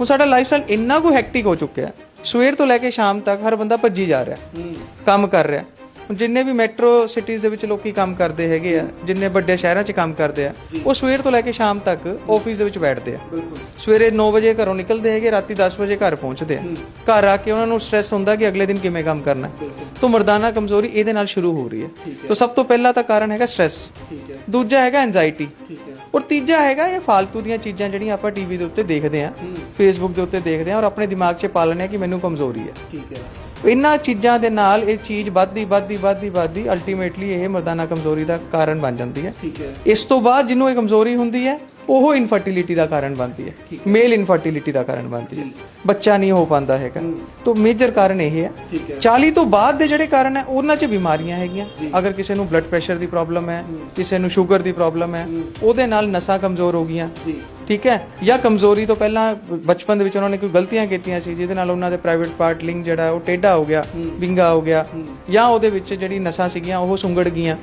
S1: ਹੁਣ ਸਾਡਾ ਲਾਈਫ ਸਟਾਈਲ ਇੰਨਾ ਕੋ ਹੈਕਟਿਕ ਹੋ ਚੁੱਕਿਆ ਸਵੇਰ ਤੋਂ ਲੈ ਕੇ ਸ਼ਾਮ ਤੱਕ ਹਰ ਬੰਦਾ ਭੱਜੀ ਜਾ ਰਿਹਾ ਕੰਮ ਕਰ ਰਿਹਾ ਹੁਣ ਜਿੰਨੇ ਵੀ ਮੈਟਰੋ ਸਿਟੀਜ਼ ਦੇ ਵਿੱਚ ਲੋਕੀ ਕੰਮ ਕਰਦੇ ਹੈਗੇ ਆ ਜਿੰਨੇ ਵੱਡੇ ਸ਼ਹਿਰਾਂ 'ਚ ਕੰਮ ਕਰਦੇ ਆ ਉਹ ਸਵੇਰ ਤੋਂ ਲੈ ਕੇ ਸ਼ਾਮ ਤੱਕ ਆਫਿਸ ਦੇ ਵਿੱਚ ਬੈਠਦੇ ਆ। ਸਵੇਰੇ 9 ਵਜੇ ਘਰੋਂ ਨਿਕਲਦੇ ਹੈਗੇ ਰਾਤੀ 10 ਵਜੇ ਘਰ ਪਹੁੰਚਦੇ ਆ। ਘਰ ਆ ਕੇ ਉਹਨਾਂ ਨੂੰ ਸਟ੍ਰੈਸ ਹੁੰਦਾ ਕਿ ਅਗਲੇ ਦਿਨ ਕਿਵੇਂ ਕੰਮ ਕਰਨਾ ਤੋਂ ਮਰਦਾਨਾ ਕਮਜ਼ੋਰੀ ਇਹਦੇ ਨਾਲ ਸ਼ੁਰੂ ਹੋ ਰਹੀ ਹੈ। ਤੋਂ ਸਭ ਤੋਂ ਪਹਿਲਾ ਤਾਂ ਕਾਰਨ ਹੈਗਾ ਸਟ੍ਰੈਸ ਦੂਜਾ ਹੈਗਾ ਐਂਜ਼ਾਈਟੀ ਔਰ ਤੀਜਾ ਹੈਗਾ ਇਹ ਫालतू ਦੀਆਂ ਚੀਜ਼ਾਂ ਜਿਹੜੀਆਂ ਆਪਾਂ ਟੀਵੀ ਦੇ ਉੱਤੇ ਦੇਖਦੇ ਆ ਫੇਸਬੁੱਕ ਦੇ ਉੱਤੇ ਦੇਖਦੇ ਆ ਔਰ ਆਪਣੇ ਦਿਮਾਗ 'ਚ ਪਾ ਲੈਂਦੇ ਆ ਕਿ ਮੈਨੂੰ ਕਮਜ਼ੋਰੀ ਹੈ।
S2: ਠੀਕ ਹੈ।
S1: ਇਹਨਾਂ ਚੀਜ਼ਾਂ ਦੇ ਨਾਲ ਇਹ ਚੀਜ਼ ਵੱਧਦੀ ਵੱਧਦੀ ਵੱਧਦੀ ਵੱਧਦੀ ਅਲਟੀਮੇਟਲੀ ਇਹ ਮਰਦਾਨਾ ਕਮਜ਼ੋਰੀ ਦਾ ਕਾਰਨ ਬਣ ਜਾਂਦੀ ਹੈ।
S2: ਠੀਕ ਹੈ।
S1: ਇਸ ਤੋਂ ਬਾਅਦ ਜਿਹਨੂੰ ਇਹ ਕਮਜ਼ੋਰੀ ਹੁੰਦੀ ਹੈ ਉਹ ਇਨਫਰਟੀਲਿਟੀ ਦਾ ਕਾਰਨ ਬਣਦੀ ਹੈ। ਮੇਲ ਇਨਫਰਟੀਲਿਟੀ ਦਾ ਕਾਰਨ ਬਣਦੀ ਹੈ। ਬੱਚਾ ਨਹੀਂ ਹੋ ਪਾਉਂਦਾ ਹੈਗਾ। ਤੋਂ ਮੇਜਰ ਕਾਰਨ ਇਹ ਹੈ।
S2: ਠੀਕ ਹੈ।
S1: 40 ਤੋਂ ਬਾਅਦ ਦੇ ਜਿਹੜੇ ਕਾਰਨ ਹੈ ਉਹਨਾਂ 'ਚ ਬਿਮਾਰੀਆਂ ਹੈਗੀਆਂ। ਅਗਰ ਕਿਸੇ ਨੂੰ ਬਲੱਡ ਪ੍ਰੈਸ਼ਰ ਦੀ ਪ੍ਰੋਬਲਮ ਹੈ ਕਿਸੇ ਨੂੰ ਸ਼ੂਗਰ ਦੀ ਪ੍ਰੋਬਲਮ ਹੈ। ਉਹਦੇ ਨਾਲ ਨਸਾਂ ਕਮਜ਼ੋਰ ਹੋ ਗਈਆਂ।
S2: ਜੀ।
S1: ਠੀਕ ਹੈ? ਜਾਂ ਕਮਜ਼ੋਰੀ ਤੋਂ ਪਹਿਲਾਂ ਬਚਪਨ ਦੇ ਵਿੱਚ ਉਹਨਾਂ ਨੇ ਕੋਈ ਗਲਤੀਆਂ ਕੀਤੀਆਂ ਸੀ ਜਿਹਦੇ ਨਾਲ ਉਹਨਾਂ ਦੇ ਪ੍ਰਾਈਵੇਟ ਪਾਰਟ ਲਿੰਕ ਜਿਹੜਾ ਉਹ ਟੇਢਾ ਹੋ ਗਿਆ ਵਿੰਗਾ ਹੋ ਗਿਆ ਜਾਂ ਉਹਦੇ ਵਿੱਚ ਜਿਹੜੀ ਨਸਾਂ ਸੀਗੀਆਂ ਉਹ ਸੁੰਗੜ ਗਈਆਂ।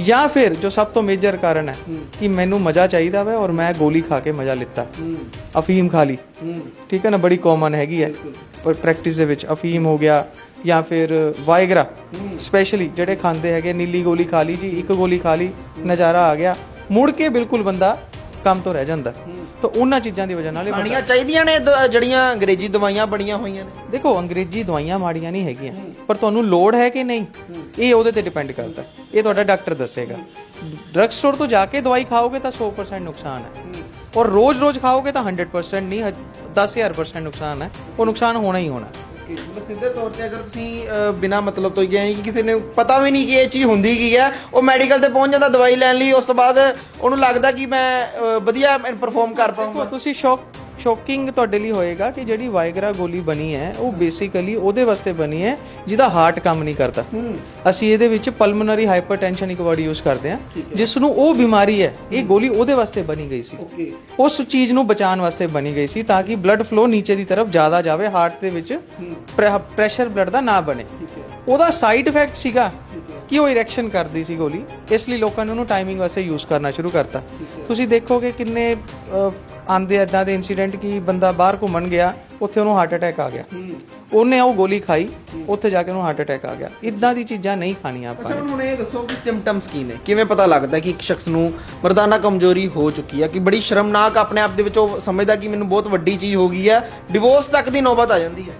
S1: ਜਾਂ ਫਿਰ ਜੋ ਸਭ ਤੋਂ ਮੇਜਰ ਕਾਰਨ ਹੈ ਕਿ ਮੈਨੂੰ ਮਜ਼ਾ ਚਾਹੀਦਾ ਵਾ ਔਰ ਮੈਂ ਗੋਲੀ ਖਾ ਕੇ ਮਜ਼ਾ ਲਿੱਤਾ। ਅਫੀਮ ਖਾ ਲਈ। ਠੀਕ ਹੈ ਨਾ? ਬੜੀ ਕਾਮਨ ਹੈਗੀ ਹੈ। ਪਰ ਪ੍ਰੈਕਟਿਸ ਦੇ ਵਿੱਚ ਅਫੀਮ ਹੋ ਗਿਆ ਜਾਂ ਫਿਰ ਵਾਇਗਰਾ। ਸਪੈਸ਼ਲੀ ਜਿਹੜੇ ਖਾਂਦੇ ਹੈਗੇ ਨੀਲੀ ਗੋਲੀ ਖਾ ਲਈ ਜੀ ਇੱਕ ਗੋਲੀ ਖਾ ਲਈ ਨਜ਼ਾਰਾ ਆ ਗਿਆ। ਮੁੜ ਕੇ ਬਿਲਕੁਲ ਬੰਦਾ ਕੰਮ ਤੋਂ ਰਹਿ ਜਾਂਦਾ। ਤਾਂ ਉਹਨਾਂ ਚੀਜ਼ਾਂ ਦੀ ਵਜ੍ਹਾ ਨਾਲ ਇਹ
S2: ਖਾਣੀਆਂ ਚਾਹੀਦੀਆਂ ਨੇ ਦ- ਜਿਹੜੀਆਂ ਅੰਗਰੇਜ਼ੀ ਦਵਾਈਆਂ ਬਣੀਆਂ ਹੋਈਆਂ ਨੇ?
S1: ਦੇਖੋ ਅੰਗਰੇਜ਼ੀ ਦਵਾਈਆਂ ਮਾੜੀਆਂ ਨਹੀਂ ਹੈਗੀਆਂ ਪਰ ਤੁਹਾਨੂੰ ਲੋੜ ਹੈ ਕਿ ਨਹੀਂ? ਇਹ ਉਹਦੇ ਤੇ ਡਿਪੈਂਡ ਕਰਦਾ। ਇਹ ਤੁਹਾਡਾ ਡਾਕਟਰ ਦੱਸੇਗਾ। ਡਰੱਗ ਸਟੋਰ ਤੋਂ ਜਾ ਕੇ ਦਵਾਈ ਖਾਓਗੇ ਤਾਂ 100% ਨੁਕਸਾਨ ਹੈ। ਔਰ ਰੋਜ਼-ਰੋਜ਼ ਖਾਓਗੇ ਤਾਂ 100% ਨਹੀਂ 10000% ਨੁਕਸਾਨ ਹੈ। ਉਹ ਨੁਕਸਾਨ ਹੋਣਾ ਹੀ ਹੋਣਾ। ਹੈ
S2: ਮਤਲਬ ਸਿੱਧੇ ਤੌਰ ਤੇ ਅਗਰ ਤੁਸੀਂ ਅ, ਬਿਨਾਂ ਮਤਲਬ ਤੋਂ ਯਾਨੀ ਕਿ ਕਿਸੇ ਨੂੰ ਪਤਾ ਵੀ ਨਹੀਂ ਕਿ ਇਹ ਚੀਜ਼ ਹੁੰਦੀ ਕੀ ਹੈ ਉਹ ਮੈਡੀਕਲ ਤੇ ਪਹੁੰਚ ਜਾਂਦਾ ਦਵਾਈ ਲੈਣ ਲਈ ਉਸ ਤੋਂ ਬਾਅਦ ਉਹਨੂੰ ਲੱਗਦਾ ਕਿ ਮੈਂ ਵਧੀਆ ਪਰਫਾਰਮ ਕਰ
S1: ਦੇਖੋ
S2: ਪਾਉਂਗਾ
S1: ਤੁਸੀਂ ਸ਼ੌਕ ਸ਼ੌਕਿੰਗ ਤੁਹਾਡੇ ਲਈ ਹੋਏਗਾ ਕਿ ਜਿਹੜੀ ਵਾਇਗਰਾ ਗੋਲੀ ਬਣੀ ਹੈ ਉਹ ਬੇਸਿਕਲੀ ਉਹਦੇ ਵਾਸਤੇ ਬਣੀ ਹੈ ਜਿਹਦਾ ਹਾਰਟ ਕੰਮ ਨਹੀਂ ਕਰਦਾ। ਅਸੀਂ ਇਹਦੇ ਵਿੱਚ ਪਲਮੋਨਰੀ ਹਾਈਪਰਟੈਂਸ਼ਨ ਇੱਕ ਵਰਡ ਯੂਜ਼ ਕਰਦੇ ਹਾਂ ਜਿਸ ਨੂੰ ਉਹ ਬਿਮਾਰੀ ਹੈ ਇਹ ਗੋਲੀ ਉਹਦੇ ਵਾਸਤੇ ਬਣੀ ਗਈ ਸੀ। ਉਸ ਚੀਜ਼ ਨੂੰ ਬਚਾਉਣ ਵਾਸਤੇ ਬਣੀ ਗਈ ਸੀ ਤਾਂ ਕਿ ਬਲੱਡ ਫਲੋ ਨੀਚੇ ਦੀ ਤਰਫ ਜ਼ਿਆਦਾ ਜਾਵੇ ਹਾਰਟ ਦੇ ਵਿੱਚ ਪ੍ਰੈਸ਼ਰ ਬਲੱਡ ਦਾ ਨਾ ਬਣੇ। ਉਹਦਾ ਸਾਈਡ ਇਫੈਕਟ ਸੀਗਾ ਕਿ ਉਹ ਇਰੈਕਸ਼ਨ ਕਰਦੀ ਸੀ ਗੋਲੀ ਇਸ ਲਈ ਲੋਕਾਂ ਨੇ ਉਹਨੂੰ ਟਾਈਮਿੰਗ ਵਾਸਤੇ ਯੂਜ਼ ਕਰਨਾ ਸ਼ੁਰੂ ਕਰਤਾ। ਤੁਸੀਂ ਦੇਖੋਗੇ ਕਿੰਨੇ ਆਂਦੇ ਇਦਾਂ ਦੇ ਇਨਸੀਡੈਂਟ ਕਿ ਬੰਦਾ ਬਾਹਰ ਘੁੰਮਣ ਗਿਆ ਉੱਥੇ ਉਹਨੂੰ ਹਾਰਟ ਅਟੈਕ ਆ ਗਿਆ। ਉਹਨੇ ਉਹ ਗੋਲੀ ਖਾਈ ਉੱਥੇ ਜਾ ਕੇ ਉਹਨੂੰ ਹਾਰਟ ਅਟੈਕ ਆ ਗਿਆ। ਇਦਾਂ ਦੀ ਚੀਜ਼ਾਂ ਨਹੀਂ ਖਾਣੀਆਂ ਆਪਾਂ
S2: ਅੱਛਾ ਹੁਣ ਇਹ ਦੱਸੋ ਕਿ ਸਿੰਪਟਮਸ ਕੀ ਨੇ? ਕਿਵੇਂ ਪਤਾ ਲੱਗਦਾ ਕਿ ਇੱਕ ਸ਼ਖਸ ਨੂੰ ਮਰਦਾਨਾ ਕਮਜ਼ੋਰੀ ਹੋ ਚੁੱਕੀ ਹੈ ਕਿ ਬੜੀ ਸ਼ਰਮਨਾਕ ਆਪਣੇ ਆਪ ਦੇ ਵਿੱਚ ਉਹ ਸਮਝਦਾ ਕਿ ਮੈਨੂੰ ਬਹੁਤ ਵੱਡੀ ਚੀਜ਼ ਹੋ ਗਈ ਹੈ ਡਿਵੋਰਸ ਤੱਕ ਦੀ ਨੌਬਤ ਆ ਜਾਂਦੀ ਹੈ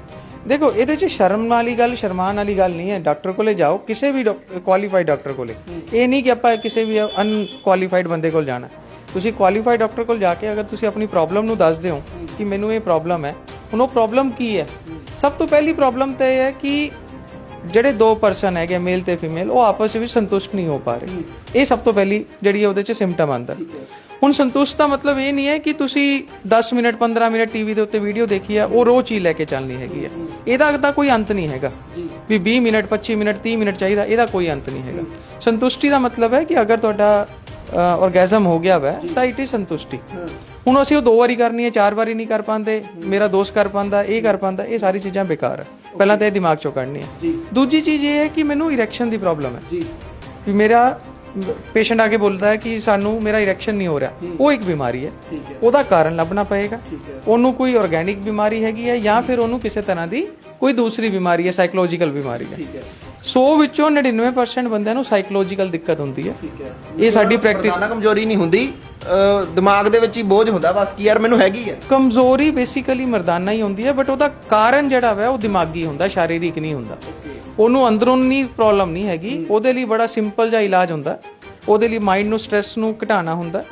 S1: ਦੇਖੋ ਇਹਦੇ 'ਚ ਸ਼ਰਮ ਵਾਲੀ ਗੱਲ ਸ਼ਰਮਾਨ ਵਾਲੀ ਗੱਲ ਨਹੀਂ ਹੈ। ਡਾਕਟਰ ਕੋਲੇ ਜਾਓ ਕਿਸੇ ਵੀ ਕੁਆਲੀਫਾਈਡ ਡਾਕਟਰ ਕੋਲੇ। ਇਹ ਨਹੀਂ ਕਿ ਆਪਾਂ ਕਿਸੇ ਵੀ ਅਨਕੁਆਲੀਫਾਈਡ ਬੰਦੇ ਕੋਲ ਜਾਣਾ। ਤੁਸੀਂ ਕੁਆਲੀਫਾਈਡ ਡਾਕਟਰ ਕੋਲ ਜਾ ਕੇ ਅਗਰ ਤੁਸੀਂ ਆਪਣੀ ਪ੍ਰੋਬਲਮ ਨੂੰ ਦੱਸਦੇ ਹੋ ਕਿ ਮੈਨੂੰ ਇਹ ਪ੍ਰੋਬਲਮ ਹੈ, ਹੁਣ ਉਹ ਪ੍ਰੋਬਲਮ ਕੀ ਹੈ? ਸਭ ਤੋਂ ਪਹਿਲੀ ਪ੍ਰੋਬਲਮ ਤਾਂ ਇਹ ਹੈ ਕਿ ਜਿਹੜੇ ਦੋ ਪਰਸਨ ਹੈਗੇ ਮੇਲ ਤੇ ਫੀਮੇਲ ਉਹ ਆਪਸ ਵਿੱਚ ਸੰਤੁਸ਼ਟ ਨਹੀਂ ਹੋ ਪਾ ਰਹੇ। ਇਹ ਸਭ ਤੋਂ ਪਹਿਲੀ ਜਿਹੜੀ ਹੈ ਉਹਦੇ 'ਚ ਸਿੰਪਟਮ ਆਂਦਾ ਹੁਣ ਸੰਤੁਸ਼ਟ ਦਾ ਮਤਲਬ ਇਹ ਨਹੀਂ ਹੈ ਕਿ ਤੁਸੀਂ 10 ਮਿੰਟ 15 ਮਿੰਟ ਟੀਵੀ ਦੇ ਉੱਤੇ ਵੀਡੀਓ ਦੇਖੀ ਹੈ ਉਹ ਰੋਜ਼ ਚੀਜ਼ ਲੈ ਕੇ ਚੱਲਣੀ ਹੈਗੀ ਹੈ ਇਹਦਾ ਤਾਂ ਕੋਈ ਅੰਤ ਨਹੀਂ ਹੈਗਾ। ਵੀ 20 ਮਿੰਟ 25 ਮਿੰਟ 30 ਮਿੰਟ ਚਾਹੀਦਾ, ਇਹਦਾ ਕੋਈ ਅੰਤ ਨਹੀਂ ਹੈਗਾ। ਸੰਤੁਸ਼ਟੀ ਦਾ ਮਤਲਬ ਹੈ ਕਿ ਅਗਰ ਤੁਹਾਡਾ ਔਰਗੈਜ਼ਮ ਹੋ ਗਿਆ ਵੈ ਤਾਂ ਇਟ ਇਜ਼ ਸੰਤੁਸ਼ਟੀ। ਹੁਣ ਅਸੀਂ ਉਹ ਦੋ ਵਾਰੀ ਕਰਨੀ ਹੈ ਚਾਰ ਵਾਰੀ ਨਹੀਂ ਕਰ ਪਾਉਂਦੇ ਮੇਰਾ ਦੋਸਤ ਕਰ ਪਾਉਂਦਾ ਇਹ ਕਰ ਪਾਉਂਦਾ ਇਹ ਸਾਰੀ ਚੀਜ਼ਾਂ ਬੇਕਾਰ ਹੈ। ਪਹਿਲਾਂ ਤਾਂ ਇਹ ਦਿਮਾਗ ਚੋਂ ਕੱਢਣੀ ਹੈ। ਦੂਜੀ ਚੀਜ਼ ਇਹ ਹੈ ਕਿ ਮੈਨੂੰ ਇਰੈਕਸ਼ਨ ਦੀ ਪ੍ਰੋਬਲਮ ਹੈ।
S2: ਜੀ।
S1: ਵੀ ਮੇਰਾ ਪੇਸ਼ੈਂਟ ਆ ਕੇ ਬੋਲਦਾ ਹੈ ਕਿ ਸਾਨੂੰ ਮੇਰਾ ਇਰੈਕਸ਼ਨ ਨਹੀਂ ਹੋ ਰਿਹਾ। ਉਹ ਇੱਕ ਬਿਮਾਰੀ ਹੈ। ਉਹਦਾ ਕਾਰਨ ਲੱਭਣਾ ਪਏਗਾ। ਉਹਨੂੰ ਕੋਈ ਆਰਗੈਨਿਕ ਬਿਮਾਰੀ ਹੈਗੀ ਹੈ ਜਾਂ ਫਿਰ ਉਹਨੂੰ ਕਿਸੇ ਤਰ੍ਹਾਂ ਦੀ ਕੋਈ ਦੂਸਰੀ ਬਿਮਾਰੀ ਹੈ ਸਾਈਕੋਲੋਜੀਕਲ ਬਿਮਾਰੀ ਹੈ। 100 ਵਿੱਚੋਂ 99% ਬੰਦਿਆਂ ਨੂੰ ਸਾਈਕੋਲੋਜੀਕਲ ਦਿੱਕਤ ਹੁੰਦੀ ਹੈ।
S2: ਠੀਕ ਹੈ।
S1: ਇਹ ਸਾਡੀ ਪ੍ਰੈਕਟਿਸ
S2: ਮਰਦਾਨਾ ਕਮਜ਼ੋਰੀ ਨਹੀਂ ਹੁੰਦੀ ਅ, ਦਿਮਾਗ ਦੇ ਵਿੱਚ ਹੀ ਬੋਝ ਹੁੰਦਾ ਬਸ ਕਿ ਯਾਰ ਮੈਨੂੰ ਹੈਗੀ ਹੈ।
S1: ਕਮਜ਼ੋਰੀ ਬੇਸਿਕਲੀ ਮਰਦਾਨਾ ਹੀ ਹੁੰਦੀ ਹੈ ਬਟ ਉਹਦਾ ਕਾਰਨ ਜਿਹੜਾ ਵਾ ਉਹ ਦਿਮਾਗੀ ਹੁੰਦਾ ਸ਼ਾਰੀਰਿਕ ਨਹੀਂ ਹੁੰਦਾ। ਉਹਨੂੰ ਅੰਦਰੂਨੀ ਪ੍ਰੋਬਲਮ ਨਹੀਂ ਹੈਗੀ ਉਹਦੇ ਲਈ ਬੜਾ ਸਿੰਪਲ ਜਿਹਾ ਇਲਾਜ ਹੁੰਦਾ। ਉਹਦੇ ਲਈ ਮਾਈਂਡ ਨੂੰ ਸਟ्रेस ਨੂੰ ਘਟਾਉਣਾ ਹੁੰਦਾ।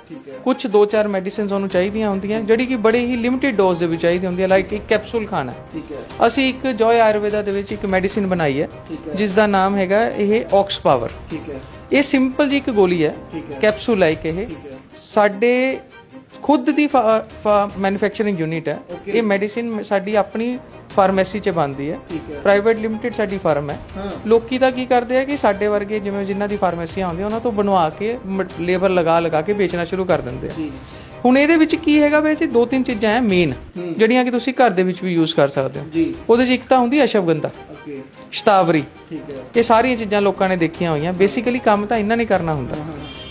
S1: ਕੁਝ 2-4 ਮੈਡੀਸਿਨਸ ਉਹਨੂੰ ਚਾਹੀਦੀਆਂ ਹੁੰਦੀਆਂ ਜਿਹੜੀ ਕਿ ਬੜੇ ਹੀ ਲਿਮਿਟਿਡ ਡੋਜ਼ ਦੇ ਵਿੱਚ ਚਾਹੀਦੀ ਹੁੰਦੀ ਹੈ ਲਾਈਕ ਇੱਕ ਕੈਪਸੂਲ ਖਾਣਾ। ਅਸੀਂ ਇੱਕ ਜੋਏ ਆਯੁਰਵੇਦਾ ਦੇ ਵਿੱਚ ਇੱਕ ਮੈਡੀਸਿਨ ਬਣਾਈ ਹੈ ਜਿਸ ਦਾ ਨਾਮ ਹੈਗਾ ਇਹ ਆਕਸ ਪਾਵਰ ਇਹ ਸਿੰਪਲ ਜੀ ਇੱਕ ਗੋਲੀ ਹੈ ਕੈਪਸੂਲ ਲਾਈਕ ਇਹ। ਸਾਡੇ ਖੁਦ ਦੀ ਮੈਨੂਫੈਕਚਰਿੰਗ ਯੂਨਿਟ ਹੈ। ਇਹ ਮੈਡੀਸਿਨ ਸਾਡੀ ਆਪਣੀ ਫਾਰਮੇਸੀ ਚ ਬਣਦੀ ਹੈ। ਪ੍ਰਾਈਵੇਟ ਲਿਮਟਿਡ ਸਾਡੀ ਫਰਮ ਹੈ। ਲੋਕੀ ਤਾਂ ਕੀ ਕਰਦੇ ਆ ਕਿ ਸਾਡੇ ਵਰਗੇ ਜਿਵੇਂ ਜਿਨ੍ਹਾਂ ਦੀ ਫਾਰਮੇਸੀਆਂ ਹੁੰਦੀਆਂ ਉਹਨਾਂ ਤੋਂ ਬਣਵਾ ਕੇ ਲੇਬਰ ਲਗਾ ਲਗਾ ਕੇ ਵੇਚਣਾ ਸ਼ੁਰੂ ਕਰ ਦਿੰਦੇ ਆ। ਹੁਣ ਇਹਦੇ ਵਿੱਚ ਕੀ ਹੈਗਾ ਵੇ ਜੀ ਦੋ ਤਿੰਨ ਚੀਜ਼ਾਂ ਹੈ ਮੇਨ ਜਿਹੜੀਆਂ ਕਿ ਤੁਸੀਂ ਘਰ ਦੇ ਵਿੱਚ ਵੀ ਯੂਜ਼ ਕਰ ਸਕਦੇ ਹੋ। ਉਹਦੇ 'ਚ ਇੱਕ ਤਾਂ ਹੁੰਦੀ ਅਸ਼ਵਗੰਧਾ ਸ਼ਤਾਵਰੀ। ਇਹ ਸਾਰੀਆਂ ਚੀਜ਼ਾਂ ਲੋਕਾਂ ਨੇ ਦੇਖੀਆਂ ਹੋਈਆਂ। ਬੇਸਿਕਲੀ ਕੰਮ ਤਾਂ ਇਹਨਾਂ ਨੇ ਕਰਨਾ ਹੁੰਦਾ।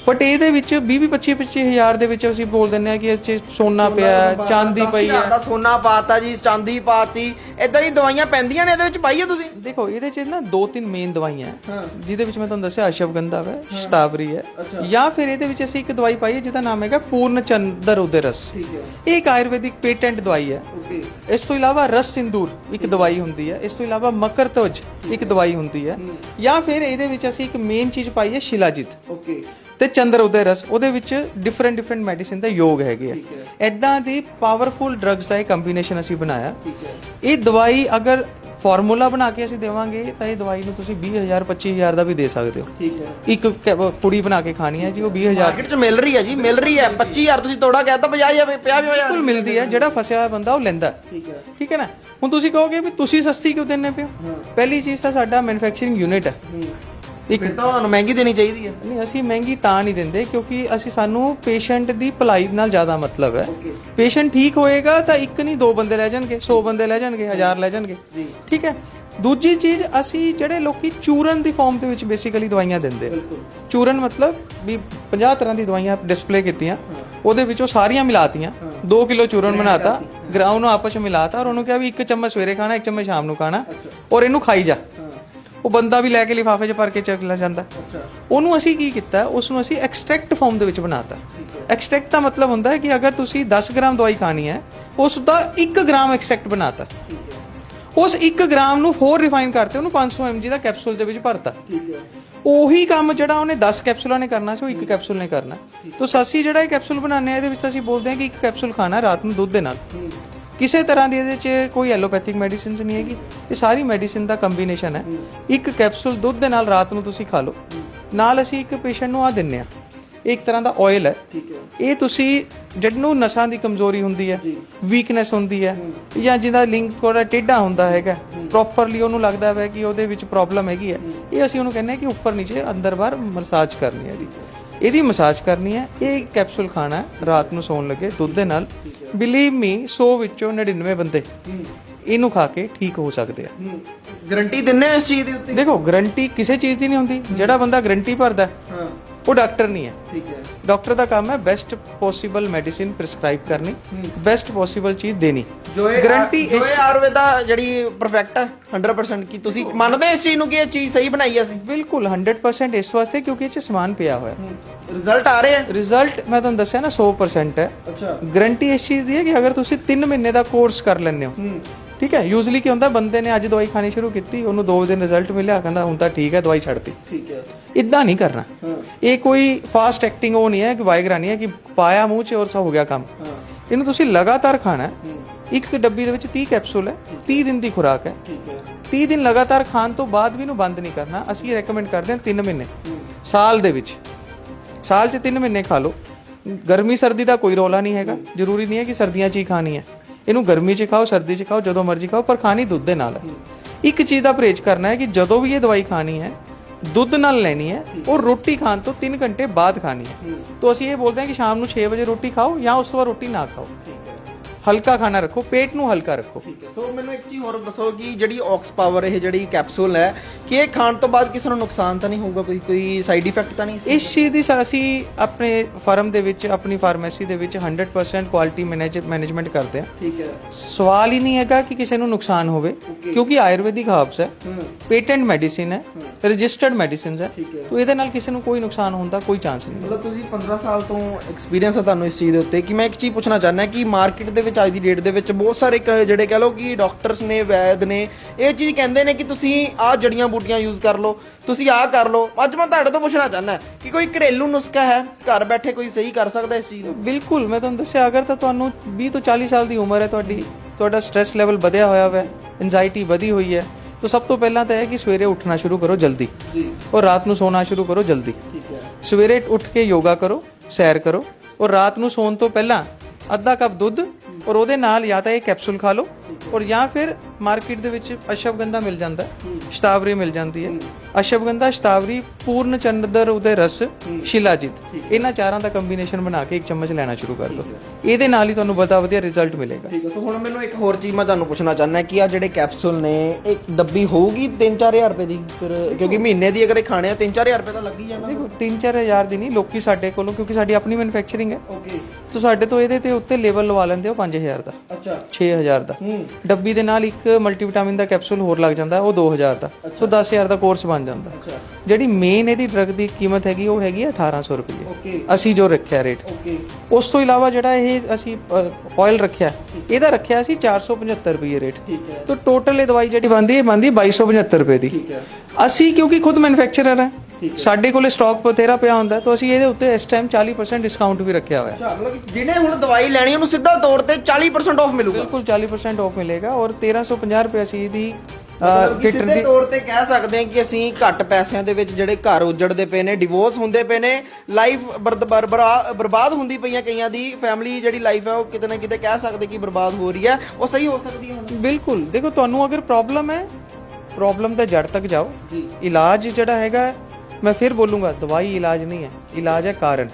S1: ਬਟ ਇਹਦੇ ਵਿੱਚ 20 25 25 ਹਜ਼ਾਰ ਦੇ ਵਿੱਚ ਅਸੀਂ ਬੋਲ ਦਿੰਦੇ ਆ ਕਿ ਇਹ 'ਚ ਸੋਨਾ ਪਿਆ ਹੈ, ਚਾਂਦੀ ਪਈ ਹੈ।
S2: ਦਾ ਸੋਨਾ ਪਾਤਾ ਜੀ ਚਾਂਦੀ ਪਾਤੀ। ਇਦਾਂ ਦੀ ਦਵਾਈਆਂ ਪੈਂਦੀਆਂ ਨੇ ਇਹਦੇ ਵਿੱਚ ਪਾਈਏ ਤੁਸੀਂ?
S1: ਦੇਖੋ ਇਹਦੇ 'ਚ ਨਾ ਦੋ ਤਿੰਨ ਮੇਨ ਦਵਾਈਆਂ ਹੈ ਜਿਹਦੇ ਵਿੱਚ ਮੈਂ ਤੁਹਾਨੂੰ ਦੱਸਿਆ ਅਸ਼ਵਗੰਧਾ ਹੈ ਸ਼ਤਾਵਰੀ ਹੈ। ਜਾਂ ਫਿਰ ਇਹਦੇ ਵਿੱਚ ਅਸੀਂ ਇੱਕ ਦਵਾਈ ਪਾਈ ਹੈ ਜਿਹਦਾ ਨਾਮ ਹੈਗਾ ਪੂਰਨ ਚੰਦਰ ਉਦੇ ਰਸ
S2: ਠੀਕ ਹੈ।
S1: ਇਹ ਇੱਕ ਆਯੁਰਵੈਦਿਕ ਪੇਟੈਂਟ ਦਵਾਈ ਹੈ।
S2: ਓਕੇ।
S1: ਇਸ ਤੋਂ ਇਲਾਵਾ ਰਸ ਸਿੰਦੂਰ ਇੱਕ ਦਵਾਈ ਹੁੰਦੀ ਹੈ। ਇਸ ਤੋਂ ਇਲਾਵਾ ਮਕਰਤਵਜ ਇੱਕ ਦਵਾਈ ਹੁੰਦੀ ਹੈ। ਜਾਂ ਫਿਰ ਇਹਦੇ ਵਿੱਚ ਅਸੀਂ ਇੱਕ ਮੇਨ ਚੀਜ਼ ਪਾਈ ਹੈ ਸ਼ਿਲਾਜੀਤ।
S2: ਓਕੇ।
S1: ਤੇ ਚੰਦਰ ਉਦੇ ਰਸ ਉਹਦੇ ਵਿੱਚ ਡਿਫਰੈਂਟ ਡਿਫਰੈਂਟ ਮੈਡੀਸਿਨ ਦਾ ਯੋਗ ਹੈਗੇ ਆ। ਐਦਾਂ ਦੀ ਪਾਵਰਫੁਲ ਡਰੱਗਸ ਦਾ ਇਹ ਕੰਬੀਨੇਸ਼ਨ ਅਸੀਂ ਬਣਾਇਆ। ਇਹ ਦਵਾਈ ਅਗਰ ਫਾਰਮੂਲਾ ਬਣਾ ਕੇ ਅਸੀਂ ਦੇਵਾਂਗੇ ਤਾਂ ਇਹ ਦਵਾਈ ਨੂੰ ਤੁਸੀਂ 20000 25000 ਦਾ ਵੀ ਦੇ ਸਕਦੇ ਹੋ।
S2: ਠੀਕ ਹੈ।
S1: ਇੱਕ ਕੈ- ਪੁੜੀ ਬਣਾ ਕੇ ਖਾਣੀ ਹੈ ਜੀ ਉਹ 20000
S2: ਮਾਰਕੀਟ 'ਚ ਮਿਲ ਰਹੀ ਹੈ ਜੀ ਮਿਲ ਰਹੀ ਹੈ। 25000 ਤੁਸੀਂ ਤੋੜਾ ਕਹਿਤਾ 50000 50 ਹਜ਼ਾਰ
S1: ਬਿਲਕੁਲ ਮਿਲਦੀ ਹੈ ਜਿਹੜਾ ਫਸਿਆ ਹੋਇਆ ਬੰਦਾ ਉਹ ਲੈਂਦਾ।
S2: ਠੀਕ ਹੈ।
S1: ਠੀਕ ਹੈ ਨਾ? ਹੁਣ ਤੁਸੀਂ ਕਹੋਗੇ ਵੀ ਤੁਸੀਂ ਸਸਤੀ ਕਿਉਂ ਦਿੰਨੇ ਪਿਓ ਪਹਿਲੀ ਚੀਜ਼ ਤਾਂ ਸਾਡਾ ਮੈਨੂਫੈਕਚਰਿੰਗ ਯੂਨਿਟ ਹੈ। ਇੱਕ
S2: ਫਿਰ ਤਾਂ ਉਹਨਾਂ ਨੂੰ ਮਹਿੰਗੀ ਦੇਣੀ ਚਾਹੀਦੀ ਹੈ।
S1: ਨਹੀਂ ਅਸੀਂ ਮਹਿੰਗੀ ਤਾਂ ਨਹੀਂ ਦਿੰਦੇ ਕਿਉਂਕਿ ਅਸੀਂ ਸਾਨੂੰ ਪੇਸ਼ੈਂਟ ਦੀ ਭਲਾਈ ਨਾਲ ਜ਼ਿਆਦਾ ਮਤਲਬ ਹੈ। ਪੇਸ਼ੈਂਟ ਠੀਕ ਹੋਏਗਾ ਤਾਂ ਇੱਕ ਨਹੀਂ ਦੋ ਬੰਦੇ ਲੈ ਜਾਣਗੇ 100 ਬੰਦੇ ਲੈ ਜਾਣਗੇ 1000 ਲੈ ਜਾਣਗੇ। ਠੀਕ ਹੈ? ਦੂਜੀ ਚੀਜ਼ ਅਸੀਂ ਜਿਹੜੇ ਲੋਕੀ ਚੂਰਨ ਦੀ ਫਾਰਮ ਦੇ ਵਿੱਚ ਬੇਸਿਕਲੀ ਦਵਾਈਆਂ ਦਿੰਦੇ ਚੂਰਨ ਮਤਲਬ ਵੀ 50 ਤਰ੍ਹਾਂ ਦੀ ਦਵਾਈਆਂ ਡਿਸਪਲੇ ਕੀਤੀਆਂ। ਉਹਦੇ ਵਿੱਚੋਂ ਸਾਰੀਆਂ ਮਿਲਾਤੀਆਂ। 2 ਕਿਲੋ ਚੂਰਨ ਬਣਾਤਾ। ਗਰਾਊਂਡ ਨੂੰ ਆਪਸ ਵਿੱਚ ਮਿਲਾਤਾ ਔਰ ਉਹਨੂੰ ਕਿਹਾ ਵੀ ਇੱਕ ਚਮਚ ਸਵੇਰੇ ਖਾਣਾ ਇੱਕ ਚਮਚ ਸ਼ਾਮ ਨੂੰ ਖਾਣਾ ਔਰ ਇਹਨੂੰ ਖਾਈ ਜਾ। ਉਹ ਬੰਦਾ ਵੀ ਲੈ ਕੇ ਲਿਫਾਫੇ 'ਚ ਭਰ ਕੇ ਚੱਕ ਲੈ ਜਾਂਦਾ ਉਹਨੂੰ ਅਸੀਂ ਕੀ ਕੀਤਾ ਉਸ ਨੂੰ ਅਸੀਂ ਐਕਸਟ੍ਰੈਕਟ ਫਾਰਮ ਦੇ ਵਿੱਚ ਬਣਾਤਾ। ਐਕਸਟ੍ਰੈਕਟ ਦਾ ਮਤਲਬ ਹੁੰਦਾ ਹੈ ਕਿ ਅਗਰ ਤੁਸੀਂ 10 ਗ੍ਰਾਮ ਦਵਾਈ ਖਾਣੀ ਹੈ ਉਸ ਦਾ 1 ਗ੍ਰਾਮ ਐਕਸਟ੍ਰੈਕਟ ਬਣਾਤਾ। ਉਸ 1 ਗ੍ਰਾਮ ਨੂੰ ਹੋਰ ਰਿਫਾਈਨ ਕਰਤੇ ਉਹਨੂੰ 500 mg ਦਾ ਕੈਪਸੂਲ ਦੇ ਵਿੱਚ ਭਰਤਾ। ਉਹੀ ਕੰਮ ਜਿਹੜਾ ਉਹਨੇ 10 ਕੈਪਸੂਲਾਂ ਨੇ ਕਰਨਾ ਸੀ ਉਹ ਇੱਕ ਕੈਪਸੂਲ ਨੇ ਕਰਨਾ। ਤਾਂ ਅਸੀਂ ਜਿਹੜਾ ਇਹ ਕੈਪਸੂਲ ਬਣਾਉਂਦੇ ਆ ਇਹਦੇ ਵਿੱਚ ਅਸੀਂ ਬੋਲਦੇ ਹਾਂ ਕਿ ਇੱਕ ਕੈਪਸੂਲ ਖਾਣਾ ਰਾਤ ਨੂੰ ਦੁੱਧ ਦੇ ਨਾਲ। ਕਿਸੇ ਤਰ੍ਹਾਂ ਦੀ ਇਹਦੇ 'ਚ ਕੋਈ ਐਲੋਪੈਥਿਕ ਮੈਡੀਸਿਨਸ ਨਹੀਂ ਹੈਗੀ। ਇਹ ਸਾਰੀ ਮੈਡੀਸਿਨ ਦਾ ਕੰਬੀਨੇਸ਼ਨ ਹੈ। ਇੱਕ ਕੈਪਸੂਲ ਦੁੱਧ ਦੇ ਨਾਲ ਰਾਤ ਨੂੰ ਤੁਸੀਂ ਖਾ ਲਓ। ਨਾਲ ਅਸੀਂ ਇੱਕ ਪੇਸ਼ੈਂਟ ਨੂੰ ਆ ਦਿੰਨੇ ਆ। ਇੱਕ ਤਰ੍ਹਾਂ ਦਾ ਆਇਲ ਹੈ। ਇਹ ਤੁਸੀਂ ਜਿਹਨੂੰ ਨਸਾਂ ਦੀ ਕਮਜ਼ੋਰੀ ਹੁੰਦੀ ਹੈ ਵੀਕਨੈਸ ਹੁੰਦੀ ਹੈ ਜਾਂ ਜਿਹਦਾ ਲਿੰਕ ਥੋੜਾ ਟੇਢਾ ਹੁੰਦਾ ਹੈਗਾ। ਪ੍ਰੋਪਰਲੀ ਉਹਨੂੰ ਲੱਗਦਾ ਹੈ ਕਿ ਉਹਦੇ ਵਿੱਚ ਪ੍ਰੋਬਲਮ ਹੈਗੀ ਹੈ। ਇਹ ਅਸੀਂ ਉਹਨੂੰ ਕਹਿੰਦੇ ਕਿ ਉੱਪਰ ਨੀਚੇ ਅੰਦਰ ਬਾਹਰ ਮਸਾਜ ਕਰਨੀ ਹੈ ਜੀ। ਇਹਦੀ ਮਸਾਜ ਕਰਨੀ ਹੈ। ਇਹ ਕੈਪਸੂਲ ਖਾਣਾ ਹੈ। ਰਾਤ ਨੂੰ ਸੌਣ ਲੱਗੇ। ਦੁੱਧ ਦੇ ਨਾਲ ਬਿਲੀਵ ਮੀ 100 ਵਿੱਚੋਂ 99 ਬੰਦੇ ਇਹਨੂੰ ਖਾ ਕੇ ਠੀਕ ਹੋ ਸਕਦੇ ਆ।
S2: ਗਾਰੰਟੀ ਦਿੰਨੇ ਇਸ ਚੀਜ਼ ਦੇ ਉੱਤੇ?
S1: ਦੇਖੋ ਗਰੰਟੀ ਕਿਸੇ ਚੀਜ਼ ਦੀ ਨਹੀਂ ਹੁੰਦੀ। ਜਿਹੜਾ ਬੰਦਾ ਗਰੰਟੀ ਭਰਦਾ ਹਾਂ। ਉਹ ਡਾਕਟਰ ਨਹੀਂ ਹੈ।
S2: ਠੀਕ ਹੈ।
S1: ਡਾਕਟਰ ਦਾ ਕੰਮ ਹੈ ਬੈਸਟ ਪੋਸੀਬਲ ਮੈਡੀਸਿਨ ਪ੍ਰਿਸਕ੍ਰਾਈਬ ਕਰਨੀ ਬੈਸਟ ਪੋਸੀਬਲ ਚੀਜ਼ ਦੇਣੀ।
S2: ਜੋ ਇਹ
S1: ਗਰੰਟੀ
S2: ਜੋ ਇਹ ਆਯੁਰਵੇਦਾ ਜਿਹੜੀ ਪਰਫੈਕਟ ਹੈ 100% ਕੀ ਤੁਸੀਂ ਮੰਨਦੇ ਇਸ ਚੀਜ਼ ਨੂੰ ਕਿ ਇਹ ਚੀਜ਼ ਸਹੀ ਬਣਾਈ ਹੈ ਅਸੀਂ?
S1: ਬਿਲਕੁਲ 100% ਇਸ ਵਾਸਤੇ ਕਿਉਂਕਿ ਇਹ ਚ ਸਮਾਨ ਪਿਆ ਹੋਇਆ।
S2: ਰਿਜ਼ਲਟ ਆ ਰਹੇ ਹੈ?
S1: ਰਿਜ਼ਲਟ ਮੈਂ ਤੁਹਾਨੂੰ ਦੱਸਿਆ ਨਾ 100% ਹੈ।
S2: ਅੱਛਾ।
S1: ਗਰੰਟੀ ਇਸ ਚੀਜ਼ ਦੀ ਹੈ ਕਿ ਅਗਰ ਤੁਸੀਂ 3 ਮਹੀਨੇ ਦਾ ਕੋਰਸ ਕਰ ਲੈਂਦੇ ਹੋ। ਠੀਕ ਹੈ ਯੂਜ਼ਲੀ ਕੀ ਹੁੰਦਾ ਬੰਦੇ ਨੇ ਅੱਜ ਦਵਾਈ ਖਾਣੀ ਸ਼ੁਰੂ ਕੀਤੀ ਉਹਨੂੰ 2 ਦਿਨ ਰਿਜ਼ਲਟ ਮਿਲਿਆ ਕਹਿੰਦਾ ਹੁਣ ਤਾਂ ਠੀਕ ਹੈ ਦਵਾਈ ਛੱਡਤੀ
S2: ਠੀਕ ਹੈ।
S1: ਇਦਾਂ ਨਹੀਂ ਕਰਨਾ। ਇਹ ਕੋਈ ਫਾਸਟ ਐਕਟਿੰਗ ਉਹ ਨਹੀਂ ਹੈ ਕਿ ਵਾਇਗਰਾ ਨਹੀਂ ਹੈ ਕਿ ਪਾਇਆ ਮੂੰਹ 'ਚ ਔਰ ਸਭ ਹੋ ਗਿਆ ਕੰਮ। ਇਹਨੂੰ ਤੁਸੀਂ ਲਗਾਤਾਰ ਖਾਣਾ ਇੱਕ ਡੱਬੀ ਦੇ ਵਿੱਚ 30 ਕੈਪਸੂਲ ਹੈ 30 ਦਿਨ ਦੀ ਖੁਰਾਕ ਹੈ।
S2: ਠੀਕ ਹੈ।
S1: 30 ਦਿਨ ਲਗਾਤਾਰ ਖਾਣ ਤੋਂ ਬਾਅਦ ਵੀ ਇਹਨੂੰ ਬੰਦ ਨਹੀਂ ਕਰਨਾ। ਅਸੀਂ ਰეკਮੈਂਡ ਕਰਦੇ ਹਾਂ 3 ਮਹੀਨੇ। ਸਾਲ ਦੇ ਵਿੱਚ। ਸਾਲ 'ਚ 3 ਮਹੀਨੇ ਖਾ ਲਓ। ਗਰਮੀ ਸਰਦੀ ਦਾ ਕੋਈ ਰੋਲਾ ਨਹੀਂ ਹੈਗਾ। ਜ਼ਰੂਰੀ ਨਹੀਂ ਹੈ ਕਿ ਸਰਦੀਆਂ 'ਚ ਹੀ ਖਾਣੀ ਹੈ। ਇਹਨੂੰ ਗਰਮੀ 'ਚ ਖਾਓ, ਸਰਦੀ 'ਚ ਖਾਓ, ਜਦੋਂ ਮਰਜ਼ੀ ਖਾਓ, ਪਰ ਖਾਣੀ ਦੁੱਧ ਦੇ ਨਾਲ ਹੈ। ਇੱਕ ਚੀਜ਼ ਦਾ ਪਰਹੇਜ਼ ਕਰਨਾ ਹੈ ਕਿ ਜਦੋਂ ਵੀ ਇਹ ਦਵਾਈ ਖਾਣੀ ਹੈ, ਦੁੱਧ ਨਾਲ ਲੈਣੀ ਹੈ, ਉਹ ਰੋਟੀ ਖਾਣ ਤੋਂ 3 ਘੰਟੇ ਬਾਅਦ ਖਾਣੀ ਹੈ। ਤਾਂ ਅਸੀਂ ਇਹ ਬੋਲਦੇ ਹਾਂ ਕਿ ਸ਼ਾਮ ਨੂੰ 6 ਵਜੇ ਰੋਟੀ ਖਾਓ ਜਾਂ ਉਸ ਤੋਂ ਬਾਅਦ ਰੋਟੀ ਨਾ ਖਾਓ। ਹਲਕਾ ਖਾਣਾ ਰੱਖੋ ਪੇਟ ਨੂੰ ਹਲਕਾ ਰੱਖੋ।
S2: ਠੀਕ ਹੈ। ਸੋ ਮੈਨੂੰ ਇੱਕ ਚੀਜ਼ ਹੋਰ ਦੱਸੋ ਕਿ ਜਿਹੜੀ ਆਕਸ ਪਾਵਰ ਇਹ ਜਿਹੜੀ ਕੈਪਸੂਲ ਹੈ ਕਿ ਇਹ ਖਾਣ ਤੋਂ ਬਾਅਦ ਕਿਸੇ ਨੂੰ ਨੁਕਸਾਨ ਤਾਂ ਨਹੀਂ ਹੋਊਗਾ? ਕੋਈ ਕੋਈ ਸਾਈਡ ਇਫੈਕਟ ਤਾਂ ਨਹੀਂ?
S1: ਇਸ ਚੀਜ਼ ਦੀ ਅਸੀਂ ਆਪਣੇ ਫਰਮ ਦੇ ਵਿੱਚ ਆਪਣੀ ਫਾਰਮੇਸੀ ਦੇ ਵਿੱਚ 100% ਕੁਆਲਿਟੀ ਮੈਨੇਜ ਮੈਨੇਜਮੈਂਟ ਕਰਦੇ ਹਾਂ।
S2: ਠੀਕ ਹੈ।
S1: ਸਵਾਲ ਹੀ ਨਹੀਂ ਹੈਗਾ ਕਿ ਕਿਸੇ ਨੂੰ ਨੁਕਸਾਨ ਹੋਵੇ ਕਿਉਂਕਿ ਆਯੁਰਵੈਦਿਕ ਹਰਬਸ ਹੈ ਪੇਟੈਂਟ ਮੈਡੀਸਿਨ ਹੈ ਰਜਿਸਟਰਡ ਮੈਡੀਸਿਨਸ ਹੈ। ਤਾਂ ਇਹਦੇ ਨਾਲ ਕਿਸੇ ਨੂੰ ਕੋਈ ਨੁਕਸਾਨ ਹੋਣ ਦਾ ਕੋਈ ਚਾਂਸ ਨਹੀਂ।
S2: ਮਤਲਬ ਤੁਸੀਂ 15 ਸਾਲ ਤੋਂ ਐਕਸਪੀਰੀਅੰਸ ਹੈ ਤੁਹਾਨੂੰ ਇਸ ਚੀਜ਼ ਦੇ ਉੱਤੇ ਕਿ ਮੈਂ ਇੱਕ ਚੀਜ਼ ਪੁੱਛਣਾ ਚਾਹੁੰਦਾ ਕਿ ਮਾਰਕੀਟ ਦੇ ਵਿੱਚ ਅੱਜ ਦੀ ਡੇਟ ਦੇ ਵਿੱਚ ਬਹੁਤ ਸਾਰੇ ਕ- ਜਿਹੜੇ ਕਹ ਲਓ ਕਿ ਡਾਕਟਰਸ ਨੇ ਵੈਦ ਨੇ ਇਹ ਚੀਜ਼ ਕਹਿੰਦੇ ਨੇ ਕਿ ਤੁਸੀਂ ਆਹ ਜੜੀਆਂ ਬੂਟੀਆਂ ਯੂਜ਼ ਕਰ ਲਓ ਤੁਸੀਂ ਆਹ ਕਰ ਲਓ। ਅੱਜ ਮੈਂ ਤੁਹਾਡੇ ਤੋਂ ਪੁੱਛਣਾ ਚਾਹੁੰਦਾ ਕਿ ਕੋਈ ਘਰੇਲੂ ਨੁਸਖਾ ਹੈ? ਘਰ ਬੈਠੇ ਕੋਈ ਸਹੀ ਕਰ ਸਕਦਾ ਇਸ ਚੀਜ਼ ਨੂੰ?
S1: ਬਿਲਕੁਲ ਮੈਂ ਤੁਹਾਨੂੰ ਦੱਸਿਆ ਅਗਰ ਤਾਂ ਤੁਹਾਨੂੰ 20 ਤੋਂ 40 ਸਾਲ ਦੀ ਉਮਰ ਹੈ ਤੁਹਾਡੀ ਤੁਹਾਡਾ ਸਟ੍ਰੈਸ ਲੈਵਲ ਵਧਿਆ ਹੋਇਆ ਹੈ ਐਂਜ਼ਾਈਟੀ ਵਧੀ ਹੋਈ ਹੈ ਤਾਂ ਸਭ ਤੋਂ ਪਹਿਲਾਂ ਤਾਂ ਇਹ ਹੈ ਕਿ ਸਵੇਰੇ ਉੱਠਣਾ ਸ਼ੁਰੂ ਕਰੋ ਜਲਦੀ।
S2: ਜੀ।
S1: ਔਰ ਰਾਤ ਨੂੰ ਸੋਣਾ ਸ਼ੁਰੂ ਕਰੋ ਜਲਦੀ।
S2: ਠੀਕ ਹੈ।
S1: ਸਵੇਰੇ ਉੱਠ ਕੇ ਯੋਗਾ ਕਰੋ ਸੈਰ ਕਰੋ ਔਰ ਰਾਤ ਨੂੰ ਸੌਣ ਤੋਂ ਪਹਿਲਾਂ ਅੱਧਾ ਕੱਪ ਦੁੱਧ ਔਰ ਉਹਦੇ ਨਾਲ ਜਾਂ ਤਾਂ ਇਹ ਕੈਪਸੂਲ ਖਾ ਲਓ ਔਰ ਜਾਂ ਫਿਰ ਮਾਰਕੀਟ ਦੇ ਵਿੱਚ ਅਸ਼ਵਗੰਧਾ ਮਿਲ ਜਾਂਦਾ ਸ਼ਤਾਵਰੀ ਮਿਲ ਜਾਂਦੀ ਹੈ। ਅਸ਼ਵਗੰਧਾ ਸ਼ਤਾਵਰੀ ਪੂਰਨ ਚੰਦਰ ਉਹਦੇ ਰਸ ਸ਼ਿਲਾਜੀਤ। ਇਹਨਾਂ ਚਾਰਾਂ ਦਾ ਕੰਬੀਨੇਸ਼ਨ ਬਣਾ ਕੇ ਇੱਕ ਚਮਚ ਲੈਣਾ ਸ਼ੁਰੂ ਕਰ ਦਿਓ। ਇਹਦੇ ਨਾਲ ਹੀ ਤੁਹਾਨੂੰ ਬੜਾ ਵਧੀਆ ਰਿਜ਼ਲਟ ਮਿਲੇਗਾ।
S2: ਠੀਕ ਹੈ ਸੋ ਹੁਣ ਮੈਨੂੰ ਇੱਕ ਹੋਰ ਚੀਜ਼ ਮੈਂ ਤੁਹਾਨੂੰ ਪੁੱਛਣਾ ਚਾਹੁੰਦਾ ਕਿ ਆ ਜਿਹੜੇ ਕੈਪਸੂਲ ਨੇ ਇੱਕ ਡੱਬੀ ਹੋਊਗੀ 3-4000 ਰੁਪਏ ਦੀ? ਫਿਰ ਕਿਉਂਕਿ ਮਹੀਨੇ ਦੀ ਅਗਰ ਇਹ ਖਾਣੇ ਆ 3-4000 ਰੁਪਏ ਤਾਂ ਲੱਗ ਹੀ ਜਾਣਾ।
S1: ਦੇਖੋ 3-4000 ਦੀ ਨਹੀਂ ਲੋਕੀ ਸਾਡੇ ਕੋਲੋਂ ਕਿਉਂਕਿ ਸਾਡੀ ਆਪਣੀ ਮੈਨੂਫੈਕਚਰਿੰਗ ਹੈ।
S2: ਓਕੇ
S1: ਤਾਂ ਸਾਡੇ ਤੋਂ ਇਹਦੇ ਤੇ ਉੱਤੇ ਲੇਬਲ ਲਵਾ ਲੈਂਦੇ ਹੋ 5000 ਦਾ।
S2: ਅੱਛਾ।
S1: 6000 ਦਾ।
S2: ਹੂੰ।
S1: ਡੱਬੀ ਦੇ ਨਾਲ ਇੱਕ ਮਲਟੀਵਿਟਾਮਿਨ ਦਾ ਕੈਪਸੂਲ ਹੋਰ ਲੱਗ ਜਾਂਦਾ ਉਹ 2000 ਦਾ। ਸੋ 10000 ਦਾ ਕੋਰਸ ਬਣ ਜਾਂਦਾ। ਜਿਹੜੀ ਮੇਨ ਇਹਦੀ ਡਰਗ ਦੀ ਕੀਮਤ ਹੈਗੀ ਉਹ ਹੈਗੀ ਹੈ 1800 ਰੁਪਏ ਅਸੀਂ ਜੋ ਰੱਖਿਆ ਰੇਟ ਉਸ ਤੋਂ ਇਲਾਵਾ ਜਿਹੜਾ ਇਹ ਅਸੀਂ ਆਇਲ ਰੱਖਿਆ ਇਹਦਾ ਰੱਖਿਆ ਸੀ 475 ਰੁਪਏ ਰੇਟ ਤਾਂ ਟੋਟਲ ਇਹ ਦਵਾਈ ਜਿਹੜੀ ਬਣਦੀ ਹੈ ਬਣਦੀ 2275 ਰੁਪਏ ਦੀ। ਅਸੀਂ ਕਿਉਂਕਿ ਖੁਦ ਮੈਨੂਫੈਕਚਰਰ ਹੈ ਸਾਡੇ ਕੋਲੇ ਸਟਾਕ ਬਥੇਰਾ ਪਿਆ ਹੁੰਦਾ ਤਾਂ ਅਸੀਂ ਇਹਦੇ ਉੱਤੇ ਇਸ ਟਾਈਮ 40% ਡਿਸਕਾਊਂਟ ਵੀ ਰੱਖਿਆ ਹੋਇਆ। ਹੈ
S2: ਮਤਲਬ ਜਿਹਨੇ ਹੁਣ ਦਵਾਈ ਲੈਣੀ ਉਹਨੂੰ ਸਿੱਧਾ ਤੌਰ ਤੇ 40% ਆਫ ਮਿਲੂਗਾ।
S1: ਬਿਲਕੁਲ 40% ਆਫ ਮਿਲੇਗਾ ਔਰ 1350 ਰੁਪਏ ਅਸੀਂ ਇਹਦੀ ਕਿਟ ਦੀ
S2: ਤੌਰ ਤੇ ਕਹਿ ਸਕਦੇ ਹਾਂ ਕਿ ਅਸੀਂ ਘੱਟ ਪੈਸਿਆਂ ਦੇ ਵਿੱਚ ਜਿਹੜੇ ਘਰ ਉਜੜਦੇ ਪਏ ਨੇ ਡਿਵੋਰਸ ਹੁੰਦੇ ਪਏ ਨੇ ਲਾਈਫ ਬਰਬਾਦ ਹੁੰਦੀ ਪਈਆਂ ਕਈਆਂ ਦੀ ਫੈਮਿਲੀ ਜਿਹੜੀ ਲਾਈਫ ਹੈ ਉਹ ਕਿਤੇ ਨਾ ਕਿਤੇ ਕਹਿ ਸਕਦੇ ਕਿ ਬਰਬਾਦ ਹੋ ਰਹੀ ਹੈ। ਉਹ ਸਹੀ ਹੋ ਸਕਦੀ ਹੈ ਹੁਣ?
S1: ਬਿਲਕੁਲ। ਦੇਖੋ ਤੁਹਾਨੂੰ ਅਗਰ ਪ੍ਰੋਬਲਮ ਹੈ ਪ੍ਰੋਬਲਮ ਤੇ ਜੜ ਤੱਕ ਜਾਓ।
S2: ਜੀ।
S1: ਇਲਾਜ ਜਿਹੜਾ ਹੈਗਾ ਮੈਂ ਫਿਰ ਬੋਲੂੰਗਾ ਦਵਾਈ ਇਲਾਜ ਨਹੀਂ ਹੈ ਇਲਾਜ ਹੈ ਕਾਰਨ।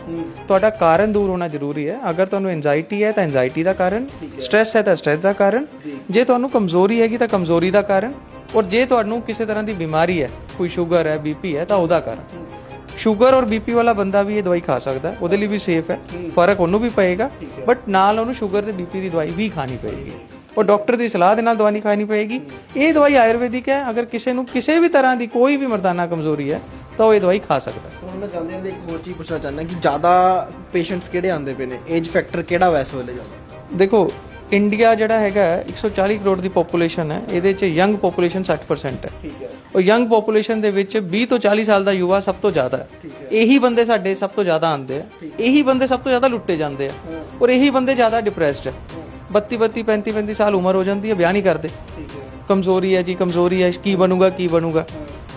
S1: ਤੁਹਾਡਾ ਕਾਰਨ ਦੂਰ ਹੋਣਾ ਜ਼ਰੂਰੀ ਹੈ। ਅਗਰ ਤੁਹਾਨੂੰ ਐਂਜ਼ਾਈਟੀ ਹੈ ਤਾਂ ਐਂਜ਼ਾਈਟੀ ਦਾ ਕਾਰਨ ਸਟ੍ਰੈਸ ਹੈ। ਤਾਂ ਸਟ੍ਰੈਸ ਦਾ ਕਾਰਨ। ਜੇ। ਤੁਹਾਨੂੰ ਕਮਜ਼ੋਰੀ ਹੈਗੀ ਤਾਂ ਕਮਜ਼ੋਰੀ ਦਾ ਕਾਰਨ। ਔਰ ਜੇ ਤੁਹਾਨੂੰ ਕਿਸੇ ਤਰ੍ਹਾਂ ਦੀ ਬਿਮਾਰੀ ਹੈ ਕੋਈ ਸ਼ੂਗਰ ਹੈ ਬੀਪੀ ਹੈ ਤਾਂ ਉਹਦਾ ਕਾਰਨ। ਸ਼ੂਗਰ ਔਰ ਬੀਪੀ ਵਾਲਾ ਬੰਦਾ ਵੀ ਇਹ ਦਵਾਈ ਖਾ ਸਕਦਾ ਉਹਦੇ ਲਈ ਵੀ ਸੇਫ ਹੈ ਫ਼ਰਕ ਉਹਨੂੰ ਵੀ ਪਏਗਾ। ਬਟ ਨਾਲ ਉਹਨੂੰ ਸ਼ੂਗਰ ਤੇ ਬੀਪੀ ਦੀ ਦਵਾਈ ਵੀ ਖਾਣੀ ਪਏਗੀ। ਉਹ ਡਾਕਟਰ ਦੀ ਸਲਾਹ ਦੇ ਨਾਲ ਦਵਾਈ ਖਾਣੀ ਪਏਗੀ। ਇਹ ਦਵਾਈ ਆਯੁਰਵੈਦਿਕ ਹੈ। ਅਗਰ ਕਿਸੇ ਨੂੰ ਕਿਸੇ ਵੀ ਤਰ੍ਹਾਂ ਦੀ ਕੋਈ ਵੀ ਮਰਦਾਨਾ ਕਮਜ਼ੋਰੀ ਹੈ ਤਾਂ ਉਹ ਇਹ ਦਵਾਈ ਖਾ ਸਕਦਾ ਹੈ।
S2: ਹੁਣ ਮੈਂ ਜਾਂਦੇ ਜਾਂਦੇ ਇੱਕ ਹੋਰ ਚੀਜ਼ ਪੁੱਛਣਾ ਚਾਹੁੰਦਾ ਕਿ ਜ਼ਿਆਦਾ ਪੇਸ਼ੈਂਟਸ ਕਿਹੜੇ ਆਉਂਦੇ ਪਏ ਨੇ? ਏਜ ਫੈਕਟਰ ਕਿਹੜਾ ਵੈਸ ਵੇਲੇ ਜ਼ਿਆਦਾ?
S1: ਦੇਖੋ ਇੰਡੀਆ ਜਿਹੜਾ ਹੈਗਾ ਹੈ, 140 ਕਰੋੜ ਦੀ ਪੋਪੂਲੇਸ਼ਨ ਹੈ ਇਹਦੇ 'ਚ ਯੰਗ ਪੋਪੂਲੇਸ਼ਨ 60% ਹੈ।
S2: ਠੀਕ ਹੈ।
S1: ਔਰ ਯੰਗ ਪੋਪੂਲੇਸ਼ਨ ਦੇ ਵਿੱਚ 20 ਤੋਂ 40 ਸਾਲ ਦਾ ਯੁਵਾ ਸਭ ਤੋਂ ਜ਼ਿਆਦਾ ਹੈ। ਇਹੀ ਬੰਦੇ ਸਾਡੇ ਸਭ ਤੋਂ ਜ਼ਿਆਦਾ ਆਉਂਦੇ ਆ ਇਹੀ ਬੰਦੇ ਸਭ ਤੋਂ ਜ਼ਿਆਦਾ ਲੁੱਟੇ ਜਾਂਦੇ ਆ ਔਰ ਇਹੀ ਬੰਦੇ ਜ਼ਿਆਦਾ ਡਿਪਰੈਸਡ ਹੈ। 32 32 35 35 ਸਾਲ ਉਮਰ ਹੋ ਜਾਂਦੀ ਹੈ ਵਿਆਹ ਨਹੀਂ ਕਰਦੇ। ਕਮਜ਼ੋਰੀ ਹੈ ਜੀ ਕਮਜ਼ੋਰੀ ਹੈ ਕੀ ਬਣੂਗਾ ਕੀ ਬਣੂਗਾ।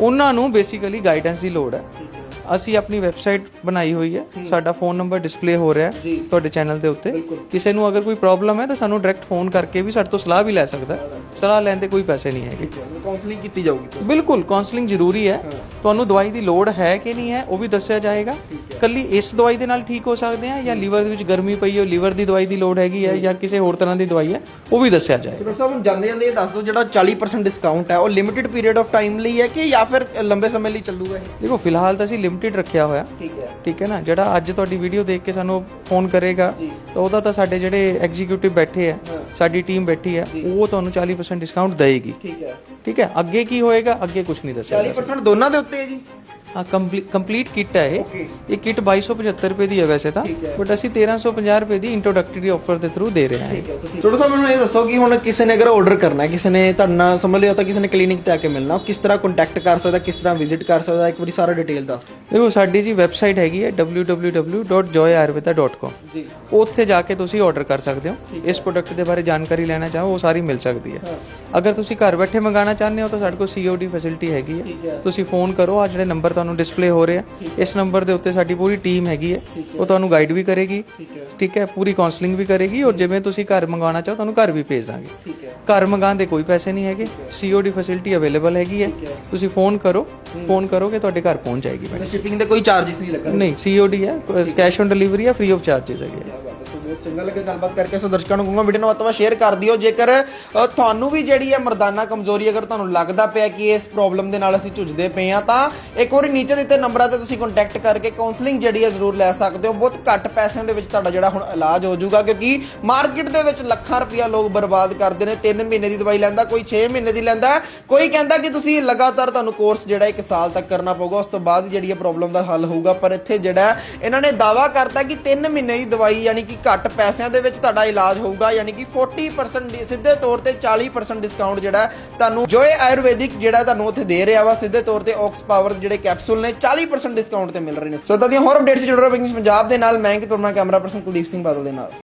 S1: ਉਹਨਾਂ ਨੂੰ ਬੇਸਿਕਲੀ ਗਾਈਡੈਂਸ ਦੀ ਲੋੜ ਹੈ। ਅਸੀਂ ਆਪਣੀ ਵੈਬਸਾਈਟ ਬਣਾਈ ਹੋਈ ਹੈ। ਸਾਡਾ ਫੋਨ ਨੰਬਰ ਡਿਸਪਲੇ ਹੋ ਰਿਹਾ ਹੈ ਤੁਹਾਡੇ ਚੈਨਲ ਦੇ ਉੱਤੇ। ਕਿਸੇ ਨੂੰ ਅਗਰ ਕੋਈ ਪ੍ਰੋਬਲਮ ਹੈ ਤਾਂ ਸਾਨੂੰ ਡਾਇਰੈਕਟ ਫੋਨ ਕਰਕੇ ਵੀ ਸਾਡੇ ਤੋਂ ਸਲਾਹ ਵੀ ਲੈ ਸਕਦਾ। ਸਲਾਹ ਲੈਣ ਦੇ ਕੋਈ ਪੈਸੇ ਨਹੀਂ ਹੈਗੇ।
S2: ਕਾਉਂਸਲਿੰਗ ਕੀਤੀ ਜਾਊਗੀ
S1: ਬਿਲਕੁਲ ਕਾਉਂਸਲਿੰਗ ਜ਼ਰੂਰੀ ਹੈ। ਤੁਹਾਨੂੰ ਦਵਾਈ ਦੀ ਲੋੜ ਹੈ ਕਿ ਨਹੀਂ ਹੈ ਉਹ ਵੀ ਦੱਸਿਆ ਜਾਏਗਾ। ਕੱਲੀ ਇਸ ਦਵਾਈ ਦੇ ਨਾਲ ਠੀਕ ਹੋ ਸਕਦੇ ਆ ਜਾਂ ਲੀਵਰ ਦੇ ਵਿੱਚ ਗਰਮੀ ਪਈ ਹੈ ਲੀਵਰ ਦੀ ਦਵਾਈ ਦੀ ਲੋੜ ਹੈਗੀ ਹੈ ਜਾਂ ਕਿਸੇ ਹੋਰ ਤਰ੍ਹਾਂ ਦੀ ਦਵਾਈ ਹੈ ਉਹ ਵੀ ਦੱਸਿਆ ਜਾਏਗਾ
S2: ਡਾਕਟਰ ਸਾਹਿਬ ਜਾਂਦੇ ਜਾਂਦੇ ਇਹ ਦੱਸ ਦਿਓ ਜਿਹੜਾ 40% ਡਿਸਕਾਊਂਟ ਹੈ ਉਹ ਲਿਮਿਟਿਡ ਪੀਰੀਅਡ ਆਫ ਟਾਈਮ ਲਈ ਹੈ ਕਿ ਜਾਂ ਫਿਰ ਲੰਬੇ ਸਮੇਂ ਲਈ ਚੱਲੂਗਾ ਇਹ?
S1: ਦੇਖੋ ਫਿਲਹਾਲ ਤਾਂ ਅਸੀਂ ਲਿਮਟਿਡ ਰੱਖਿਆ ਹੋਇਆ।
S2: ਠੀਕ ਹੈ।
S1: ਠੀਕ ਹੈ ਨਾ? ਜਿਹੜਾ ਅੱਜ ਤੁਹਾਡੀ ਵੀਡੀਓ ਦੇਖ ਕੇ ਸਾਨੂੰ ਫੋਨ ਕਰੇਗਾ ਤਾਂ ਉਹਦਾ ਤਾਂ ਸਾਡੇ ਜਿਹੜੇ ਐਗਜ਼ੀਕਿਊਟਿਵ ਬੈਠੇ ਆ ਸਾਡੀ ਟੀਮ ਬੈਠੀ ਹੈ ਉਹ ਤੁਹਾਨੂੰ 40% ਡਿਸਕਾਊਂਟ ਦੇਏਗੀ।
S2: ਠੀਕ ਹੈ।
S1: ਠੀਕ ਹੈ? ਅੱਗੇ ਕੀ ਹੋਏਗਾ? ਅੱਗੇ ਕੁਝ ਨਹੀਂ ਦੱਸਿਆ
S2: 40% ਦੋਨਾਂ ਦੇ ਉੱਤੇ ਹੈ ਜੀ।
S1: ਹਾਂ ਕੰਪਲੀਟ ਕਿੱਟ ਹੈ ਇਹ. ਇਹ ਕਿੱਟ 2275 ਰੁਪਏ ਦੀ ਹੈ ਵੈਸੇ ਤਾਂ ਬਟ ਅਸੀਂ 1350 ਰੁਪਏ ਦੀ ਇੰਟਰੋਡਕਟਰੀ ਆਫਰ ਦੇ ਥਰੂ ਦੇ ਰਹੇ ਹਾਂ।
S2: ਛੋਟਾ ਸਾਹਿਬ ਮੈਨੂੰ ਇਹ ਦੱਸੋ ਕਿ ਹੁਣ ਕਿਸੇ ਨੇ ਅਗਰ ਆਰਡਰ ਕਰਨਾ ਹੈ ਕਿਸੇ ਨੇ ਤੁਹਾਡੇ ਨਾਲ ਸਮਝ ਲਿਓ ਤਾਂ ਕਿਸੇ ਨੇ ਕਲੀਨਿਕ ਤੇ ਆ ਕੇ ਮਿਲਣਾ ਕਿਸ ਤਰ੍ਹਾਂ ਕੰਟੈਕਟ ਕਰ ਸਕਦਾ ਕਿਸ ਤਰ੍ਹਾਂ ਵਿਜ਼ਿਟ ਕਰ ਸਕਦਾ ਇੱਕ ਵਾਰੀ ਸਾਰਾ ਡਿਟੇਲ ਦੱਸ
S1: ਦੇਖੋ ਸਾਡੀ ਜੀ ਵੈਬਸਾਈਟ ਹੈਗੀ ਹੈ www.joyayurveda.com
S2: ਜੀ।
S1: ਉੱਥੇ ਜਾ ਕੇ ਤੁਸੀਂ ਆਰਡਰ ਕਰ ਸਕਦੇ ਹੋ। ਇਸ ਪ੍ਰੋਡਕਟ ਦੇ ਬਾਰੇ ਜਾਣਕਾਰੀ ਲੈਣਾ ਚਾਹੋ ਉਹ ਸਾਰੀ ਮਿਲ ਸਕਦੀ ਹੈ। ਅਗਰ ਤੁਸੀਂ ਘਰ ਬੈਠੇ ਮੰਗਾਉਣਾ ਚਾਹੁੰਦੇ ਹੋ ਤਾਂ ਸਾਡੇ ਕੋਲ COD ਫੈਸਿਲਿਟੀ ਹੈਗੀ ਹੈ। ਤੁਸੀਂ ਫੋਨ ਕਰੋ ਆ ਜਿਹੜੇ ਨੰਬਰ ਤੁਹਾਨੂੰ ਤੁਹਾਨੂੰ ਡਿਸਪਲੇ ਹੋ ਰਿਹਾ। ਇਸ ਨੰਬਰ ਦੇ ਉੱਤੇ ਸਾਡੀ ਪੂਰੀ ਟੀਮ ਹੈਗੀ ਹੈ। ਉਹ ਤੁਹਾਨੂੰ ਗਾਈਡ ਵੀ ਕਰੇਗੀ। ਠੀਕ ਹੈ। ਪੂਰੀ ਕਾਉਂਸਲਿੰਗ ਵੀ ਕਰੇਗੀ ਔਰ ਜਿਵੇਂ ਤੁਸੀਂ ਘਰ ਮੰਗਾਉਣਾ ਚਾਹੋ ਤੁਹਾਨੂੰ ਘਰ ਵੀ ਭੇਜ ਦਾਂਗੇ। ਘਰ ਮੰਗਾਉਣ ਦੇ ਕੋਈ ਪੈਸੇ ਨਹੀਂ ਹੈਗੇ। ਸੀਓਡੀ ਫੈਸਿਲਿਟੀ ਅਵੇਲੇਬਲ ਹੈਗੀ ਹੈ। ਤੁਸੀਂ ਫੋਨ ਕਰੋ। ਫੋਨ ਕਰੋਗੇ ਤੁਹਾਡੇ ਘਰ ਪਹੁੰਚ ਜਾਏਗੀ।
S2: ਸ਼ਿਪਿੰਗ ਦੇ ਕੋਈ ਚਾਰजेस ਨਹੀਂ ਲੱਗਣਗੇ?
S1: ਨਹੀਂ ਸੀਓਡੀ ਹੈ। ਕੈਸ਼ ਔਨ ਡਿਲੀਵਰੀ ਹੈ ਫ੍ਰੀ ਆਫ ਚਾਰजेस ਹੈਗੇ
S2: ਬਹੁਤ ਚੰਗਾ ਲੱਗਾ ਗੱਲਬਾਤ ਕਰਕੇ। ਸੋ ਦਰਸ਼ਕਾਂ ਨੂੰ ਕਹੂੰਗਾ ਵੀਡੀਓ ਨੂੰ ਵੱਧ ਸ਼ੇਅਰ ਕਰ ਦਿਓ। ਜੇਕਰ ਅ, ਤੁਹਾਨੂੰ ਵੀ ਜਿਹੜੀ ਹੈ ਮਰਦਾਨਾ ਕਮਜ਼ੋਰੀ ਅਗਰ ਤੁਹਾਨੂੰ ਲੱਗਦਾ ਪਿਆ ਕਿ ਇਸ ਪ੍ਰੋਬਲਮ ਦੇ ਨਾਲ ਅਸੀਂ ਝੁੱਜਦੇ ਪਏ ਆ ਤਾਂ ਇੱਕ ਵਾਰੀ ਨੀਚੇ ਦਿੱਤੇ ਨੰਬਰਾਂ ਤੇ ਤੁਸੀਂ ਕੰਟੈਕਟ ਕਰਕੇ ਕਾਉਂਸਲਿੰਗ ਜਿਹੜੀ ਹੈ ਜ਼ਰੂਰ ਲੈ ਸਕਦੇ ਹੋ। ਬਹੁਤ ਘੱਟ ਪੈਸਿਆਂ ਦੇ ਵਿੱਚ ਤੁਹਾਡਾ ਜਿਹੜਾ ਹੁਣ ਇਲਾਜ ਹੋ ਜਾਊਗਾ ਕਿਉਂਕਿ ਮਾਰਕੀਟ ਦੇ ਵਿੱਚ ਲੱਖਾਂ ਰੁਪਇਆ ਲੋਕ ਬਰਬਾਦ ਕਰਦੇ ਨੇ। 3 ਮਹੀਨੇ ਦੀ ਦਵਾਈ ਲੈਂਦਾ ਕੋਈ 6 ਮਹੀਨੇ ਦੀ ਲੈਂਦਾ। ਕੋਈ ਕਹਿੰਦਾ ਕਿ ਤੁਸੀਂ ਲਗਾਤਾਰ ਤੁਹਾਨੂੰ ਕੋਰਸ ਜਿਹੜਾ 1 ਸਾਲ ਤੱਕ ਕਰਨਾ ਪਊਗਾ ਉਸ ਤੋਂ ਬਾਅਦ ਜਿਹੜੀ ਇਹ ਪ੍ਰੋਬਲਮ ਦਾ ਹੱਲ ਹੋਊਗਾ। ਪਰ ਇੱਥੇ ਜਿਹੜਾ ਹੈ, ਇਹਨਾਂ ਨੇ ਦਾਵਾ ਕਰਤਾ ਕਿ 3 ਮਹੀਨੇ ਦੀ ਦਵਾਈ ਯਾਨੀ ਕਿ ਘੱਟ ਘੱਟ ਪੈਸਿਆਂ ਦੇ ਵਿੱਚ ਤੁਹਾਡਾ ਇਲਾਜ ਹੋਊਗਾ, ਯਾਨੀ ਕਿ 40% ਸਿੱਧੇ ਤੌਰ ਤੇ 40% ਡਿਸਕਾਊਂਟ ਜਿਹੜਾ ਤੁਹਾਨੂੰ ਜੋਏ ਆਯੁਰਵੈਦਿਕ ਜਿਹੜਾ ਤੁਹਾਨੂੰ ਉੱਥੇ ਦੇ ਰਿਹਾ ਵਾ, ਸਿੱਧੇ ਤੌਰ ਤੇ ਆਕਸ ਪਾਵਰ ਜਿਹੜੇ ਕੈਪਸੂਲ ਨੇ 40% ਡਿਸਕਾਊਂਟ ਤੇ ਮਿਲ ਰਹੇ ਨੇ। ਸੋ ਤਾਂ ਦੀਆਂ ਹੋਰ ਅਪਡੇਟਸ ਜੁੜ ਰਹੇ ਬਿਜ਼ਨਸ ਪੰਜਾਬ ਦੇ ਨਾਲ, ਮੈਂ ਕਿ ਤੁਹਾਡਾ ਕੈਮਰਾ ਪਰਸਨ ਕੁਲਦੀਪ ਸਿੰਘ ਬਾਦਲ ਦੇ ਨਾਲ।